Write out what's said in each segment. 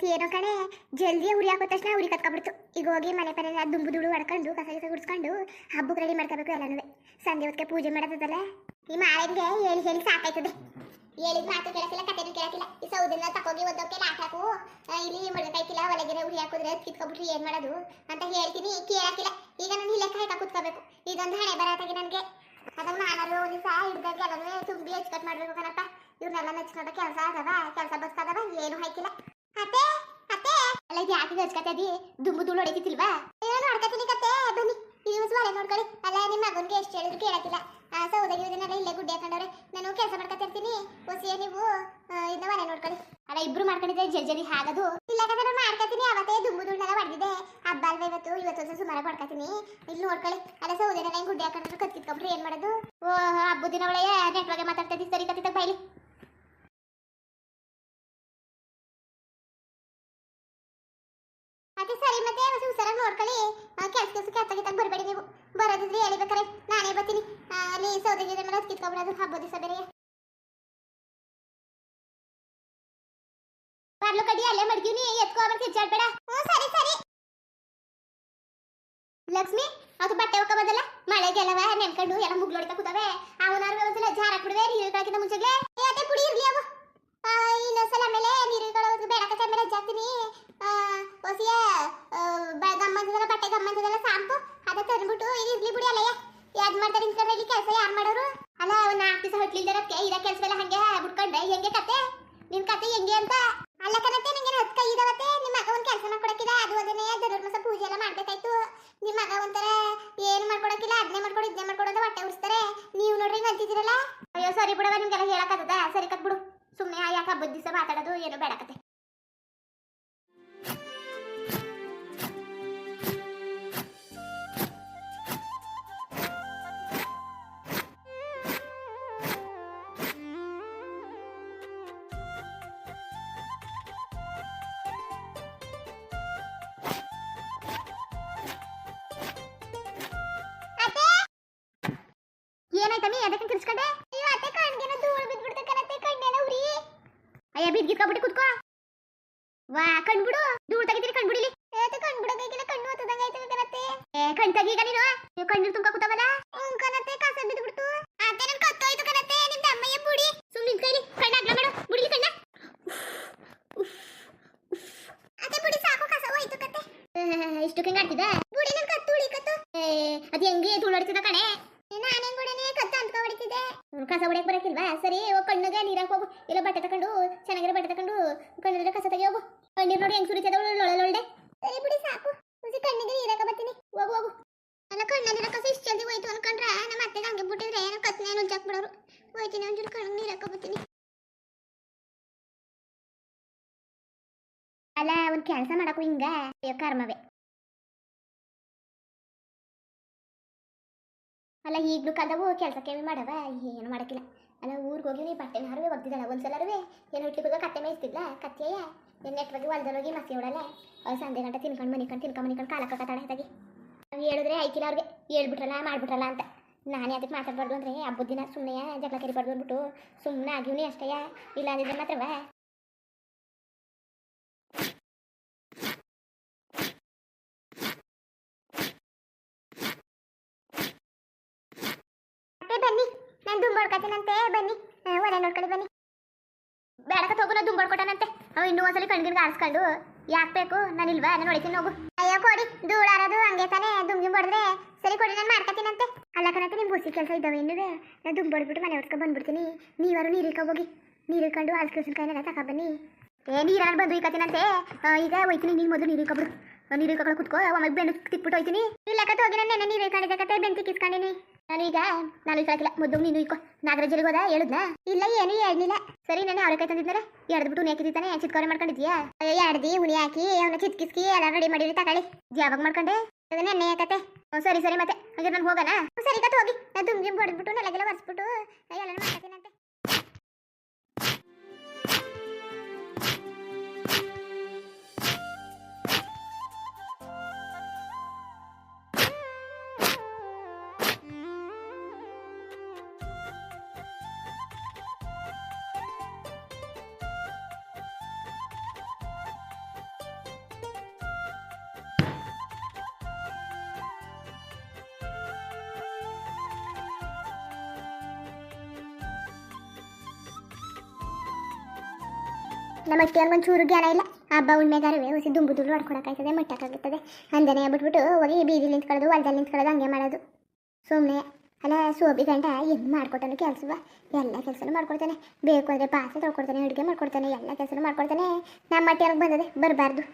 ಇವತ್ತು ಏನೋ ಕಣೆ, ಜಲ್ದಿ ಉರಿ ಹಾಕೋ ತಕ್ಷಣ ಉರಿ ಕತ್ಕೊಬಿಡ್ತು. ಈಗ ಹೋಗಿ ಮನೆ ಪನೆ ದುಂಬು ದುಡು ಹೊಡ್ಕೊಂಡು ಕಸ ಕಸ ಗುಡ್ಸ್ಕೊಂಡು ಹಬ್ಬಕ್ಕೆ ರೆಡಿ ಮಾಡ್ಕೋಬೇಕು ಎಲ್ಲನೂ ಸಂಜೆ ಹೊತ್ತಿಗೆ ಪೂಜೆ ಮಾಡೋದಲ್ಲ ಈ ಮಾಳಿಗೆ ಹೇಳಿ ಹೇಳಿ ಸಾಕಾಯ್ತದೆ. ಹೇಳಿದ ಮಾತು ಕೇಳಕ್ಕಿಲ್ಲ, ಕಥೆನೂ ಕೇಳಕ್ಕಿಲ್ಲ. ಈ ಸೌದನ್ನ ತಕೋಗಿ ಒದ್ದೋಕೆ ಲಾಟಾಕು ಇಲ್ಲಿ ಮಡಕಾಯ್ತಿಲ್ಲ ಒಳಗಿನ ಉರಿ ಹಾಕಿದ್ರೆ ಕಿತ್ಕೊಬಿಟ್ರಿ ಏನ್ ಮಾಡೋದು ಅಂತ ಹೇಳ್ತೀನಿ, ಕೇಳಕ್ಕಿಲ್ಲ. ಈಗ ನಾನು ಇಲ್ಲೇ ಕೈ ಕೂತ್ಕೋಬೇಕು. ಇದೊಂದು ಹಣೆ ಬರತ್ತಾಗಿ ನನಗೆ. ಅದನ್ನ ನಾನು ಒಂದು ದಿವಸ ಹಿಡ್ದಾಗ ಎಲ್ಲನೂ ತುಂಬಿ ಹೆಚ್ಚು ಮಾಡ್ಬೇಕು ಕಣಪ್ಪ. ಇವ್ರನ್ನೆಲ್ಲ ನೆಚ್ಕೊಂಡ ಕೆಲಸ ಆಗದ ಕೆಲಸ ಬಸ್ಕದವ ಏನು ಹಾಕಿಲ್ಲ ಅತ್ತೆ ಅತ್ತೆ. ಅಲ್ಲ ಇದು ಯಾಕೆ ಹಚ್ಕತ್ತದಿ ದುಂಬು ಧೂಳು ಹೊಡಿತಿಲ್ವಾ ಏನು ನೋಡ್ಕತೀನಿ ಕತ್ತೆ, ಬನ್ನಿ. ಯೂಸ್ ಮಾಡಿ ನೋಡ್ಕೊಳ್ಳಿ. ಅಲ್ಲ, ನಿಮ್ಮ ಮಗನ್ಗೆ ಎಷ್ಟು ಹೇಳಿದ್ರು ಕೇಳಕ್ಕಿಲ್ಲ ಆ ಸೌದಾಗಿ ಇದನ್ನೆಲ್ಲ ಇಲ್ಲೇ ಗುಡ್ಡೆ ಹಾಕೊಂಡವ್ರೆ ನಾನು ಕೆಲಸ ಮಾಡ್ಕೊತಿರ್ತೀನಿ ಹೊಸಿಯ ನೀವು ಇದನ್ನ ಮನೆ ನೋಡ್ಕೊಳ್ಳಿ. ಅಲ್ಲ, ಇಬ್ರು ಮಾಡ್ಕೊಂಡಿದ್ರೆ ಜಲ್ ಜಲ್ದಿ ಹಾಗದು. ಇಲ್ಲ ಕತೆ ನಾನು ಮಾಡ್ಕೊತೀನಿ ಅವತ್ತೇ ದುಂಬು ಧೂಳನ್ನೆಲ್ಲ ಹೊಡೆದಿದೆ ಹಬ್ಬ ಅಲ್ವ ಇವತ್ತು? ಇವತ್ತು ಸುಮಾರು ಮಾಡ್ಕೊತೀನಿ ಇಲ್ಲಿ ನೋಡ್ಕೊಳ್ಳಿ. ಅಲ್ಲ, ಸೌದೆನೆಲ್ಲ ಗುಡ್ಡೆ ಹಾಕೊಂಡ್ರೆ ಕತ್ತಿಟ್ಕೊಂಡ್ರೆ ಏನ್ ಮಾಡೋದು? ಓ ಹಬ್ಬದ ದಿನ ಒಳಗೆ ನೆಟ್ವಾಗಿ ಮಾತಾಡ್ತಾ ಸರಿ ಕತ್ತಿತ್ತ ಬೈಲಿ. ನೋಡ್ಕೊಳ್ಳಿ ಕೆಲಸ ಕೆಲಸಕ್ಕೆ ಹತ್ತ ಗಿತ್ತಾಗ ಬರಬೇಡಿ ನೀವು. ಬರೋದಿದ್ರೆ ಹೇಳಿಬೇಕಾರೆ ನಾನೇ ಬರ್ತೀನಿ. ಅಲ್ಲಿ ಸೌದಿಗೆ ಮೇಲೆ ಅದು ಕಿತ್ಕೊಂಡ್ಬಿಡೋದು ಹಬ್ಬ ದಿವಸ ಬೇರೆ. ಬರ್ಲು ಕಡಿ, ಅಲ್ಲೇ ಮಡ್ಗಿವ್ನಿ ಎತ್ಕೋ ಬರ್ತಿ ಕಿಚ್ಚಾಡ್ಬೇಡ ಸರಿ ಸರಿ. ಲಕ್ಷ್ಮಿ, ಅದು ಬಟ್ಟೆ ಒಕ್ಕ ಬಂದಲ್ಲ ಮಳೆಗೆಲ್ಲವ ನೆನ್ಕೊಂಡು ಎಲ್ಲ ಮುಗ್ಲೊಡಿತಾ ಕೂತವೆ. ಅವನಾರು ಒಂದ್ಸಲ ಜಾರ ಹಾಕ್ಬಿಡುವೆ ನೀರು ಕಳಕಿಂತ ಮುಂಚೆಗೆ. ಏಟೆ ಪುಡಿ ಇರ್ಲಿ ಅವು. ಇನ್ನೊಂದ್ಸಲ ಆಮೇಲೆ ನೀರು ಕಳೋದು ಬೇಡಕತ್ತೆ ಮೇಲೆ ಜಾಸ್ತಿನಿ ಹೊಸಿಯ ಗಮ್ಮಂತದಲ್ಲ ಬಟ್ಟೆ ಗಮ್ಮಂತದಲ್ಲ ಸಾಂಪು, ಅದ ತಂದ್ಬಿಟ್ಟು ಇಲ್ಲಿ ಇರ್ಲಿ ಬಿಡಿ ಅಲ್ಲಯ್ಯ. ಯಾವ್ದು ಮಾಡ್ತಾರೆ ನಿಂತ್ಕೊಂಡ್ರೆ ಇಲ್ಲಿ ಕೆಲಸ ಯಾರು ಮಾಡೋರು? ಅಲ್ಲ, ಒಂದ್ ನಾಲ್ಕು ದಿವಸ ಹೊಟ್ಲಿಲ್ದಿರಕ್ಕೆ ಇರೋ ಕೆಲಸ ಎಲ್ಲ ಹಂಗೆ ಬಿಟ್ಕೊಂಡೆ. ಹೆಂಗೆ ಕತೆ? ನಿನ್ ಕತೆ ಹೆಂಗೆ ಅಂತ? ಅಲ್ಲ ಕಣತ್ತೆ, ನಂಗೆ ಹತ್ತು ಕೈ ಇದಾವತ್ತೆ? ನಿಮ್ಮ ಮಗ ಒಂದು ಕೆಲಸ ಮಾಡ್ಕೊಡಕ್ಕಿಲ್ಲ, ಅದು ಅದನ್ನೇ ಧನುರ್ಮಾಸ ಪೂಜೆ ಎಲ್ಲ ಮಾಡ್ಬೇಕಾಯ್ತು. ನಿಮ್ಮ ಮಗ ಒಂಥರ ಏನು ಮಾಡ್ಕೊಡಕ್ಕಿಲ್ಲ ಅದನ್ನೇ ಮಾಡ್ಕೊಡು ಇದನ್ನೇ ಮಾಡ್ಕೊಡು ಅಂತ ಹೊಟ್ಟೆ ಉರಿಸ್ತಾರೆ. ನೀವು ನೋಡ್ರಿ ಅಂತಿದ್ದೀರಲ್ಲ? ಅಯ್ಯೋ ಸರಿ ಬಿಡವ ನಿಮ್ಗೆಲ್ಲ ಹೇಳಕ್ಕಾಗದ ಸರಿ ಕತ್ ಬಿಡು ಸುಮ್ಮನೆ ಯಾಕೆ ಬುದ್ಧಿಸ ಮಾತಾಡೋದು ಏನು ಬೇಡಕತ್ತೆ ಬಿದ್ಗಿತ್ಕೊಬಿಟ್ಟು ಕುತ್ಕೋ ವಾ ಕಣ್ಬಿಡು ಧೂಳು ತೆಗಿತೀರಿ ಕಣ್ಬಿಡಿಲಿ ಏತ ಕಣ್ಬಿಡೋದಕ್ಕೆಲ್ಲ ಕಣ್ಣು ಹತ್ತದಂಗ ಆಯ್ತು ಕಣತ್ತೆ ಏ ಕಣ್ ತೆಗಿ ಈಗ ನೀನು ನೀವು ಕಣ್ಣೀರು ತುಂಬ ಕೂತಾವಲ್ಲ ಹ್ಞೂ ಕಣತ್ತೆ ಕಸ ಬಿದ್ಬಿಡ್ತು ಅತ್ತೆ ನನ್ ಕತ್ತೋಯ್ತು ಕಣತ್ತೆ ನಿಮ್ದು ಅಮ್ಮಯ್ಯ ಬುಡಿ ಸುಮ್ಮನೆ ನಿಂತ್ಕೈಲಿ ಕಣ್ಣ ಅಗ್ಲ ಮಾಡು ಬುಡಿಲಿ ಕಣ್ಣ ಅತ್ತೆ ಬುಡಿ ಸಾಕು ಕಸ ಹೋಯ್ತು ಕತ್ತೆ ಇಷ್ಟು ಹಿಂಗ ಆಡ್ತಿದ್ದ ಬುಡಿ ನನ್ ಕತ್ತು ಉಳಿ ಕತ್ತು ಏ ಅದು ಹೆಂಗೆ ಧೂಳು ಹೊಡಿತಿದ್ದ ಕಣೆ ನಾನೇ ಕೂಡನೇ ಕತ್ತು ಅಂತ್ಕೊ ಹೊಡಿತಿದ್ದೆ ಕಸ ಹೊಡಿಯಕ್ ಬರಕಿಲ್ವಾ ಸರಿ ಹೋಗ್ ಕಣ್ಣಿಗೆ ನೀರಾಕ್ ಹೋಗು ಇಲ್ಲ ಬಟ್ಟೆ ತಕೊಂಡು ಚೆನ್ನಾಗಿರೋ ಬಟ್ಟೆ ತಕೊಂಡು ಕಣ್ಣಿದ್ರೆ ಕಸ ತೆಗಿ ಹೋಗು ಕಣ್ಣೀರ್ ನೋಡಿ ಹೆಂಗ್ ಸುರಿತದ ಒಳ್ಳೆ. ಸರಿ ಬಿಡಿ, ಸಾಕು. ಮುಸಿ ಕಣ್ಣಿಗೆ ನೀರಾಕ ಬರ್ತೀನಿ. ಹೋಗು ಹೋಗು. ಅಲ್ಲ ಕಣ್ಣಲ್ಲಿರೋ ಕಸ ಇಷ್ಟು ಜಲ್ದಿ ಹೋಯ್ತು ಅನ್ಕೊಂಡ್ರೆ ನಮ್ಮ ಅತ್ತೆಗೆ ಹಂಗೆ ಬಿಟ್ಟಿದ್ರೆ ಏನೋ ಕತ್ನೇ ನುಜ್ಜಾಕ್ ಬಿಡೋರು. ಹೋಯ್ತೀನಿ, ಒಂಚೂರು ಕಣ್ಣಿಗೆ ನೀರಾಕ ಬರ್ತೀನಿ. ಅಲ್ಲ, ಒಂದ್ ಕೆಲಸ ಮಾಡಕ್ಕೂ ಹಿಂಗ. ಅಯ್ಯೋ, ಕರ್ಮವೇ. ಅಲ್ಲ, ಈಗ್ಲೂ ಕದವು ಕೆಲಸಕ್ಕೆ ಮಾಡವ? ಏನು ಮಾಡಕ್ಕಿಲ್ಲ. ಅಲ್ಲ ಊರಿಗೆ ಹೋಗಿ ನೀ ಬಟ್ಟೆನ ಹರವೆ ಒಗ್ದಿದ್ದಾಳೆ, ಒಂದ್ಸಲರುವೆ? ಏನು ಹೋಗ ಕತ್ತೆ ಮೇಯಿಸ್ತಿದ್ಲ? ಕತ್ತೆಯ ಏನು ನೆಟ್ವಾಗಿ ಹೋಗಿ ಮಸಿ ಹೊಡಲ್ಲ ಅವ್ರು ಸಂಜೆ ಗಂಟೆ ತಿನ್ಕೊಂಡು ಮನಿಕೊಂಡು ತಿನ್ಕೊಂಡು ಮನಿಕೊಂಡು ಕಾಲ ತಡ ಆಯ್ತಾಗಿ ನಾವು ಹೇಳಿದ್ರೆ ಐಕಿಲ್ಲ ಅವ್ರಿಗೆ ಹೇಳ್ಬಿಟ್ರಲ್ಲ, ಮಾಡ್ಬಿಟ್ರಲ್ಲ ಅಂತ. ನಾನೇ ಅದಕ್ಕೆ ಮಾತಾಡ್ಬಾರ್ದು ಅಂದರೆ, ಹಬ್ಬದ ದಿನ ಸುಮ್ಮನೆ ಜಗಳ ಕರಿಬಾರ್ದು ಅಂದ್ಬಿಟ್ಟು ಸುಮ್ಮನೆ ಆಗಿವ್ನಿ ಅಷ್ಟೇ ಇಲ್ಲ ಅಂದಿದ್ರೆ ಮಾತ್ರವ? ನಾನು ದುಂಬಾಡ್ಕೊತೀನಂತೆ ಬನ್ನಿ ಒಲೆ ನೋಡ್ಕೊಳ್ಳಿ, ಬನ್ನಿ. ಬೇಡಕ ಹೋಗು ದುಂಬಡ್ಕೊಟ್ಟನಂತೆ ಅವ ಇನ್ನೂ ಒಂದ್ಸಲಿ ಕಣ್ಗಿರ್ಗ ಆರಿಸ್ಕೊಂಡು ಯಾಕೆ ಬೇಕು? ನಾನು ಇಲ್ವಾ? ನಾನು ನೋಡಿತೀನಿ ಹೋಗು ಅಯ್ಯೋ, ಕೊಡಿ. ಧೂಳಾರೋದು ಹಂಗೆ ತಾನೇ. ಬಡ್ದ್ರೆ ಸರಿ ಕೊಡಿ, ನಾನು ಮಾಡ್ಕೊತೀನಂತೆ. ಅಲ್ಲ ಕಣತ್ತೆ ನಿಮ್ಮ ಬುಸಿ ಕೆಲಸ ಇದ್ದಾವೆ ಇನ್ನೂ. ನಾನು ದುಂಬಾಡ್ಬಿಟ್ಟು ಮನೆ ಹೊಡ್ಸ್ಕೊಂಡು ಬಂದ್ಬಿಡ್ತೀನಿ. ನೀವಾರು ನೀರಿಕ ಹೋಗಿ. ನೀರು ಹಾಲು ಕೃಷ್ಣ ಕಾಯಿನೆಲ್ಲ ತಗೊಬನ್ನಿ ಏ, ನೀರಾನ ಬಂದು ಇಕ್ಕತ್ತೀನಂತೆ ಈಗ ಹೋಯ್ತೀನಿ, ನೀನು ಮೊದಲು ನೀರು ಇಳ್ಕೊಬಿಡು ನೀರು ಇಳ್ಕೊಂಡು ಕುತ್ಕೋ ಆಮೇಲೆ ಬೆನ್ನು ತಿಕ್ಬಿಟ್ಟು ಹೋಯ್ತೀನಿ. ಇಲ್ಲ ಕತೆ ಹೋಗಿ ನಾನು ನೆನೆ ನೀರು ಕತೆ ಬೆನ್ನು ತಿಕ್ಕಿಸ್ಕೊಂಡಿನಿ ನಾನೀಗ ನಾನು ಸಾಕಿಲ್ಲ ಮುದ್ದು ನೀನು ಇಕ್ಕೋ. ನಾಗರಾಜರಿಗೆ ಹೋದ, ಹೇಳುದ್ನ? ಇಲ್ಲ, ಏನು ಹೇಳಿಲ್ಲ ಸರಿ ನಾನು ಅವ್ರ ಕೈ ತಂದಿದ್ದರೆ ಎಡ್ದ್ಬಿಟ್ಟು ಉನಿ ಹಾಕಿದ್ದಾನೆ ಚಿತ್ಕೋರೆ ಮಾಡ್ಕೊಂಡಿದ್ಯಾ? ಅಯ್ಯೋ ಎಡ್ದಿ ಉನಿ ಹಾಕಿ, ಅವನ ಚಿತ್ಕಿಸ್ಕಿ ಎಲ್ಲ ರೆಡಿ ಮಾಡಿರಿ, ತಗೊಳ್ಳಿ. ಯಾವಾಗ ಮಾಡ್ಕೊಂಡೆ. ಅದನ್ನ ಎಣ್ಣೆ ಹಾಕತ್ತೆ. ಸರಿ ಸರಿ ಮತ್ತೆ. ಹಾಗೆ ನಾನು ಹೋಗೋಣ ಸರಿ ಕತ್ ಹೋಗಿ. ನಾನು ದುಮ್ಗಿ ಹೊಡೆದ್ಬಿಟ್ಟು ನೆಲಗೆಲ್ಲ ಒರೆಸ್ಬಿಟ್ಟು ಎಲ್ಲ ಮಾಡ್ಕೊತೀನಂತೆ. ನಮ್ಮ ಒಂದು ಚೂರು ಜ್ಞಾನ ಇಲ್ಲ. ಹಬ್ಬ ಉಣ್ಮೆಗಾರವೇ ಹೊಸಿ ದುಂಬು ದುಡ್ಡು ಹೊಡ್ಕೊಳಕ್ಕಾಯ್ತದೆ ಮಟ್ಟಕ್ಕಾಗುತ್ತದೆ ಅಂದನೆ ಬಿಟ್ಬಿಟ್ಟು ಹೋಗಿ ಬೀದಿ ನಿಂತ್ಕೊಳ್ಳೋದು, ಹೊಲದಲ್ಲಿ ನಿಂತ್ಕೊಳ್ಳೋದು, ಹಂಗೆ ಮಾಡೋದು. ಸುಮ್ಮನೆ ಅಲ್ಲ, ಸೋಬಿ ಗಂಟ ಏನು ಮಾಡ್ಕೊತಾನೆ ಕೆಲಸವ? ಎಲ್ಲ ಕೆಲಸನೂ ಮಾಡ್ಕೊಡ್ತಾನೆ. ಬೇಕು ಅಂದರೆ ಪಾತ್ರೆ ತೊಳ್ಕೊಡ್ತಾನೆ, ಅಡುಗೆ ಮಾಡ್ಕೊಡ್ತಾನೆ, ಎಲ್ಲ ಕೆಲಸನೂ ಮಾಡ್ಕೊಡ್ತಾನೆ. ನಮ್ಮ ಮಟ್ಟಿಯಾಗ ಬಂದದೆ, ಬರಬಾರ್ದು.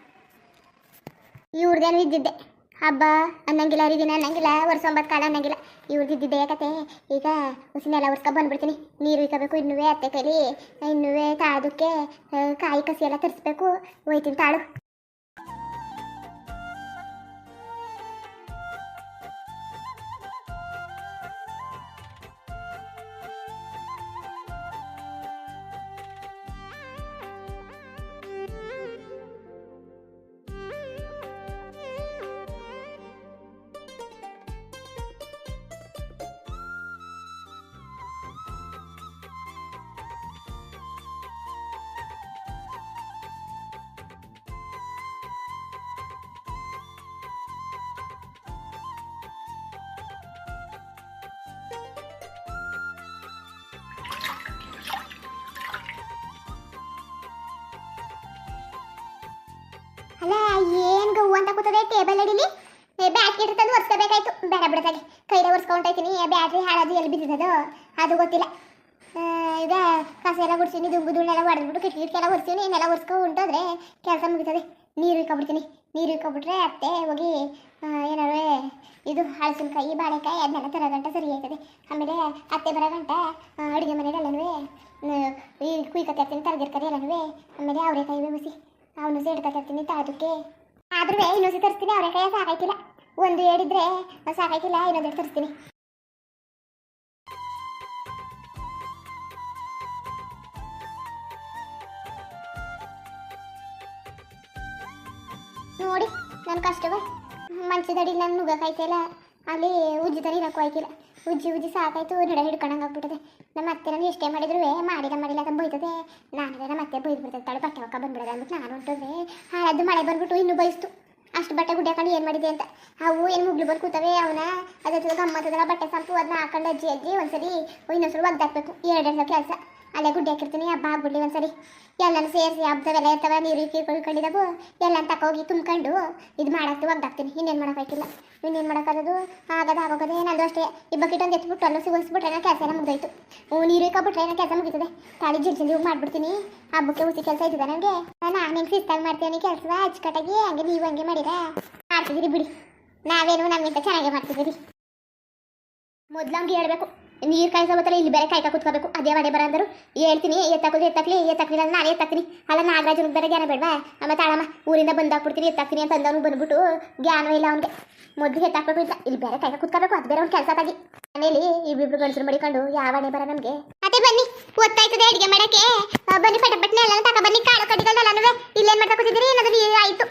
ಇವ್ರದ್ದೇನು ಇದ್ದಿದ್ದೆ. ಹಬ್ಬ, ಅನ್ನಂಗಿಲ್ಲ, ಹರಿದಿನ ಅನ್ನಂಗಿಲ್ಲ ಒರ್ಸೊಂಬತ್ತು ಕಾಲ ಅನ್ನಂಗಿಲ್ಲ. ಇವ್ರದ್ದಿದ್ದೆ ಕತೆ. ಈಗ ಉಸಿನೆಲ್ಲ ಒರ್ಸ್ಕೊ ಬಂದ್ಬಿಡ್ತೀನಿ. ನೀರು ಇಕ್ಕಬೇಕು ಇನ್ನುವೇ ಅತ್ತೆ ಕೈಲಿ, ಇನ್ನುವೇ ತಾಳೋದಕ್ಕೆ ಕಾಯಿ ಕಸಿ ಎಲ್ಲ ತರಿಸ್ಬೇಕು. ಹೋಯ್ತೀನಿ ತಾಳು. ಅಂತ ಕೂತದೆ ಟೇಬಲ್ ಅಡಿಲಿ. ಬ್ಯಾಟ್ರಿ ತಂದು ಒರ್ಸ್ಕೋಬೇಕಾಯ್ತು. ಬೇಡ ಬಿಡತಾಗೆ ಕೈಲೇ ಒರ್ಸ್ಕೊಂಡೈತೀನಿ ಬ್ಯಾಟ್ರಿ ಹಾಳಾದು ಎಲ್ಲಿ ಬಿದ್ದಿದ್ದದು? ಅದು ಗೊತ್ತಿಲ್ಲ. ಈಗ ಕಸ ಎಲ್ಲ ಗುಡ್ಸೀನಿ ದುಂಬು ದುಳ್ಳೆಲ್ಲ ಹೊಡೆದ್ಬಿಟ್ಟು ಕಿಟಕಿ ಕಿಟಕಿ ಒರ್ಸೀನಿ ಇನ್ನೆಲ್ಲ ಒರ್ಸ್ಕೊ ಉಂಟೋದ್ರೆ ಕೆಲಸ ಮುಗಿತದೆ. ನೀರು ಇಕ್ಕೊಬಿಡ್ತೀನಿ ನೀರು ಇಕ್ಕೊಬಿಟ್ರೆ ಅತ್ತೆ ಹೋಗಿ ಏನಾರು ಇದು ಹಳಸಿನಕಾಯಿ, ಬಾಳೆಕಾಯಿ ಅದನ್ನೆಲ್ಲ ತರೋ ಗಂಟೆ ಸರಿ ಆಯ್ತದೆ. ಆಮೇಲೆ ಅತ್ತೆ ಬರೋ ಗಂಟೆ ಅಡುಗೆ ಮನೆಗೆ ಎಲ್ಲನೂ ಈ ಕುಯ್ಕತ್ತೆ ಇರ್ತೀನಿ ತರಗಿರ್ಕರಿ ಎಲ್ಲನೂ. ಆಮೇಲೆ ಅವರೆಕಾಯಿ ಬೇಯಿಸಿ ಅವನು ಸೇಡ್ಕೊತಿರ್ತೀನಿ ತಾದಕ್ಕೆ ಆದ್ರೂ ಇನ್ನೊಂದು ತರಿಸ್ತೀನಿ ಕೈಯ ಸಾಕಾಯ್ತಿಲ್ಲ. ಒಂದು ಹೇಳಿದ್ರೆ ಸಾಕಾಯ್ತಿಲ್ಲ ಇನ್ನೊಂದು ತರಿಸ್ತೀನಿ. ನೋಡಿ ನನ್ನ ಕಷ್ಟವ. ಮಂಚದಡಿ ನಾನು ನುಗ್ಗಕ್ಕಾಯ್ತಿಲ್ಲ ಅಲ್ಲಿ ಉಜ್ಜಿ ತರ ಇರಕ್ಕೂ ಆಯ್ತಿಲ್ಲ. ಉಜ್ಜಿ ಉಜ್ಜಿ ಸಾಕಾಯ್ತು, ನಡೆ ಹಿಡ್ಕೊಂಡಂಗೆ ಆಗ್ಬಿಟ್ಟದೆ. ನಮ್ಮ ಅತ್ತೆ ನನಗೆ ಎಷ್ಟೇ ಮಾಡಿದ್ರು ಮಾಡಿದ ಮಾಡಿಲ್ಲ ಅಂತ ಬೈತದೆ. ನಾನು ನಮ್ಮ ಅತ್ತೆ ಬೈದು ಬಿಡ್ತದೆ ತಳು ಬಟ್ಟೆ ಹೊಕ್ಕ ಬಂದ್ಬಿಡೋದು ಅಂದ್ಬಿಟ್ಟು ನಾನು ಹೊಂಟೋದ್ರೆ, ಹಾಳದ್ದು ಮಳೆ ಬಂದ್ಬಿಟ್ಟು ಇನ್ನೂ ಬಯಸ್ತು ಅಷ್ಟು ಬಟ್ಟೆ ಗುಡ್ಡೆ ಹಾಕೊಂಡು ಏನು ಮಾಡಿದೆ ಅಂತ. ಅವು ಏನು ಮುಗ್ಲು ಬಂದು ಕೂತವೆ ಅವನ ಅದ್ರ ಗಮ್ಮತ್ತದಲ್ಲ ಬಟ್ಟೆ ಸಂಪು ಅದನ್ನ ಹಾಕೊಂಡು ಅಜ್ಜಿ ಅಜ್ಜಿ ಒಂದ್ಸರಿ ಇನ್ನೊಂದ್ಸರಿ ಒಗ್ದಾಕ್ಬೇಕು. ಎರಡೆರಡು ಕೆಲಸ. ಅಲ್ಲೇ ಗುಡ್ಡೆ ಹಾಕಿರ್ತೀನಿ, ಹಬ್ಬ ಆಗ್ಬಿಡ್ಲಿ ಒಂದ್ಸರಿ. ಎಲ್ಲನೂ ಸೇರಿಸಿ ಹಬ್ಬದವೆಲ್ಲ ಇರ್ತವೆ, ನೀರು ಕೀಳ್ಕೊಂಡಿದ್ದಾವು ಎಲ್ಲ ಹೋಗಿ ತುಂಬ್ಕೊಂಡು ಇದು ಮಾಡಾಕ್ತಿ ಒಗ್ದಾಕ್ತೀನಿ ಇನ್ನೇನು ಮಾಡೋಕ್ಕಾಗಿಲ್ಲ ಇನ್ನೇನು ಮಾಡೋಕ್ಕಾಗೋದು ಆಗದ, ಆಗೋಗೋದು, ನಂದು ಅಷ್ಟೇ. ಈ ಬಕೆಟ್ ಒಂದು ಎತ್ಬಿಟ್ಟು ಅಲ್ಲೂ ಸಿಗೋಸ್ಬಿಟ್ರೆ ಏನೋ ಕೆಲಸ ಮುಗ್ದೋಯ್ತು. ಹ್ಞೂ, ನೀರು ಇಕ್ಕೊಬಿಟ್ರೆ ಏನೋ ಕೆಲಸ ಮುಗಿತದೆ. ತಾಳಿ ಜಲ್ ಹೋಗಿ ಮಾಡ್ಬಿಡ್ತೀನಿ. ಹಬ್ಬಕ್ಕೆ ಹುಸಿ ಕೆಲಸ ಇದ್ದಿದೆ ನನಗೆ ನಾನು ಹೆಂಗೆ ಶಿಸ್ತಾಗಿ ಮಾಡ್ತೀನಿ ಕೆಲಸ ಅಚ್ಚುಕಟ್ಟಾಗಿ ಹಂಗೆ ನೀವು ಹಂಗೆ ಮಾಡಿರಾ? ಮಾಡ್ತಿದ್ದೀರಿ ಬಿಡಿ. ನಾವೇನು ನಮ್ಮಿಂದ ಚೆನ್ನಾಗೇ ಮಾಡ್ತಿದ್ದೀರಿ. ಮೊದ್ಲು ಹಂಗೆ ಹೇಳ್ಬೇಕು. ನೀರು ಕಾಯಿಸೋಬತ್ತಲ್ಲ ಇಲ್ಲಿ ಬೇರೆ ಕಾಯ್ಕ ಕುತ್ಕೋಬೇಕು. ಅದೇ ವಡೆ ಬರ ಅಂದರು. ಹೇಳ್ತೀನಿ ಎತ್ತಾಕೋದು, ಎತ್ತಾಕ್ಲಿ ಎತ್ತಾಕ್ಲಿಲ್ಲ ನಾನೇ ಎತ್ತಾಕ್ತೀನಿ. ಅಲ್ಲ ನಾಗರಾಜನಿಗೆ ಬೇರೆ ಜ್ಞಾನ ಬೇಡವಾ? ಮತ್ತೆ ತಾಳಮ್ಮ, ಊರಿಂದ ಬಂದಾಕ್ಬಿಡ್ತೀನಿ ಎತ್ತಾಕ್ತೀನಿ ಅಂತ ಅಂದವನು ಬಂದ್ಬಿಟ್ಟು ಜ್ಞಾನ ಇಲ್ಲ ಅವನಿಗೆ. ಮೊದಲು ಎತ್ತಾಕ್ಬೇಕು ಇಲ್ಲ. ಇಲ್ಲಿ ಬೇರೆ ಕಾಯ್ಕ ಕುತ್ಕೋಬೇಕು, ಅದು ಬೇರೆ ಅವ್ನು ಕೆಲಸ ತಾಗಿ. ಮನೇಲಿ ಇಬ್ಬಿಬ್ರು ಗಂಡಸರು ಮಡಿಕೊಂಡು ಯಾವ ಹಣೆ ಬರ ನಮಗೆ? ಅದೇ ಬನ್ನಿ, ಗೊತ್ತಾಯ್ತದೆ ಅಡಿಗೆ ಮಾಡಕ್ಕೆ. ಬನ್ನಿ ಪಟಪಟ್ನೆ ಎಲ್ಲ ತಕ ಬನ್ನಿ. ಕಾಳು ಕಡಿಗಳನ್ನೆಲ್ಲನೂ ಇಲ್ಲೇನು ಮಾಡ್ತಾ ಕೂತಿದ್ದೀರಿ? ಅನ್ನೋದು ಆಯಿತು.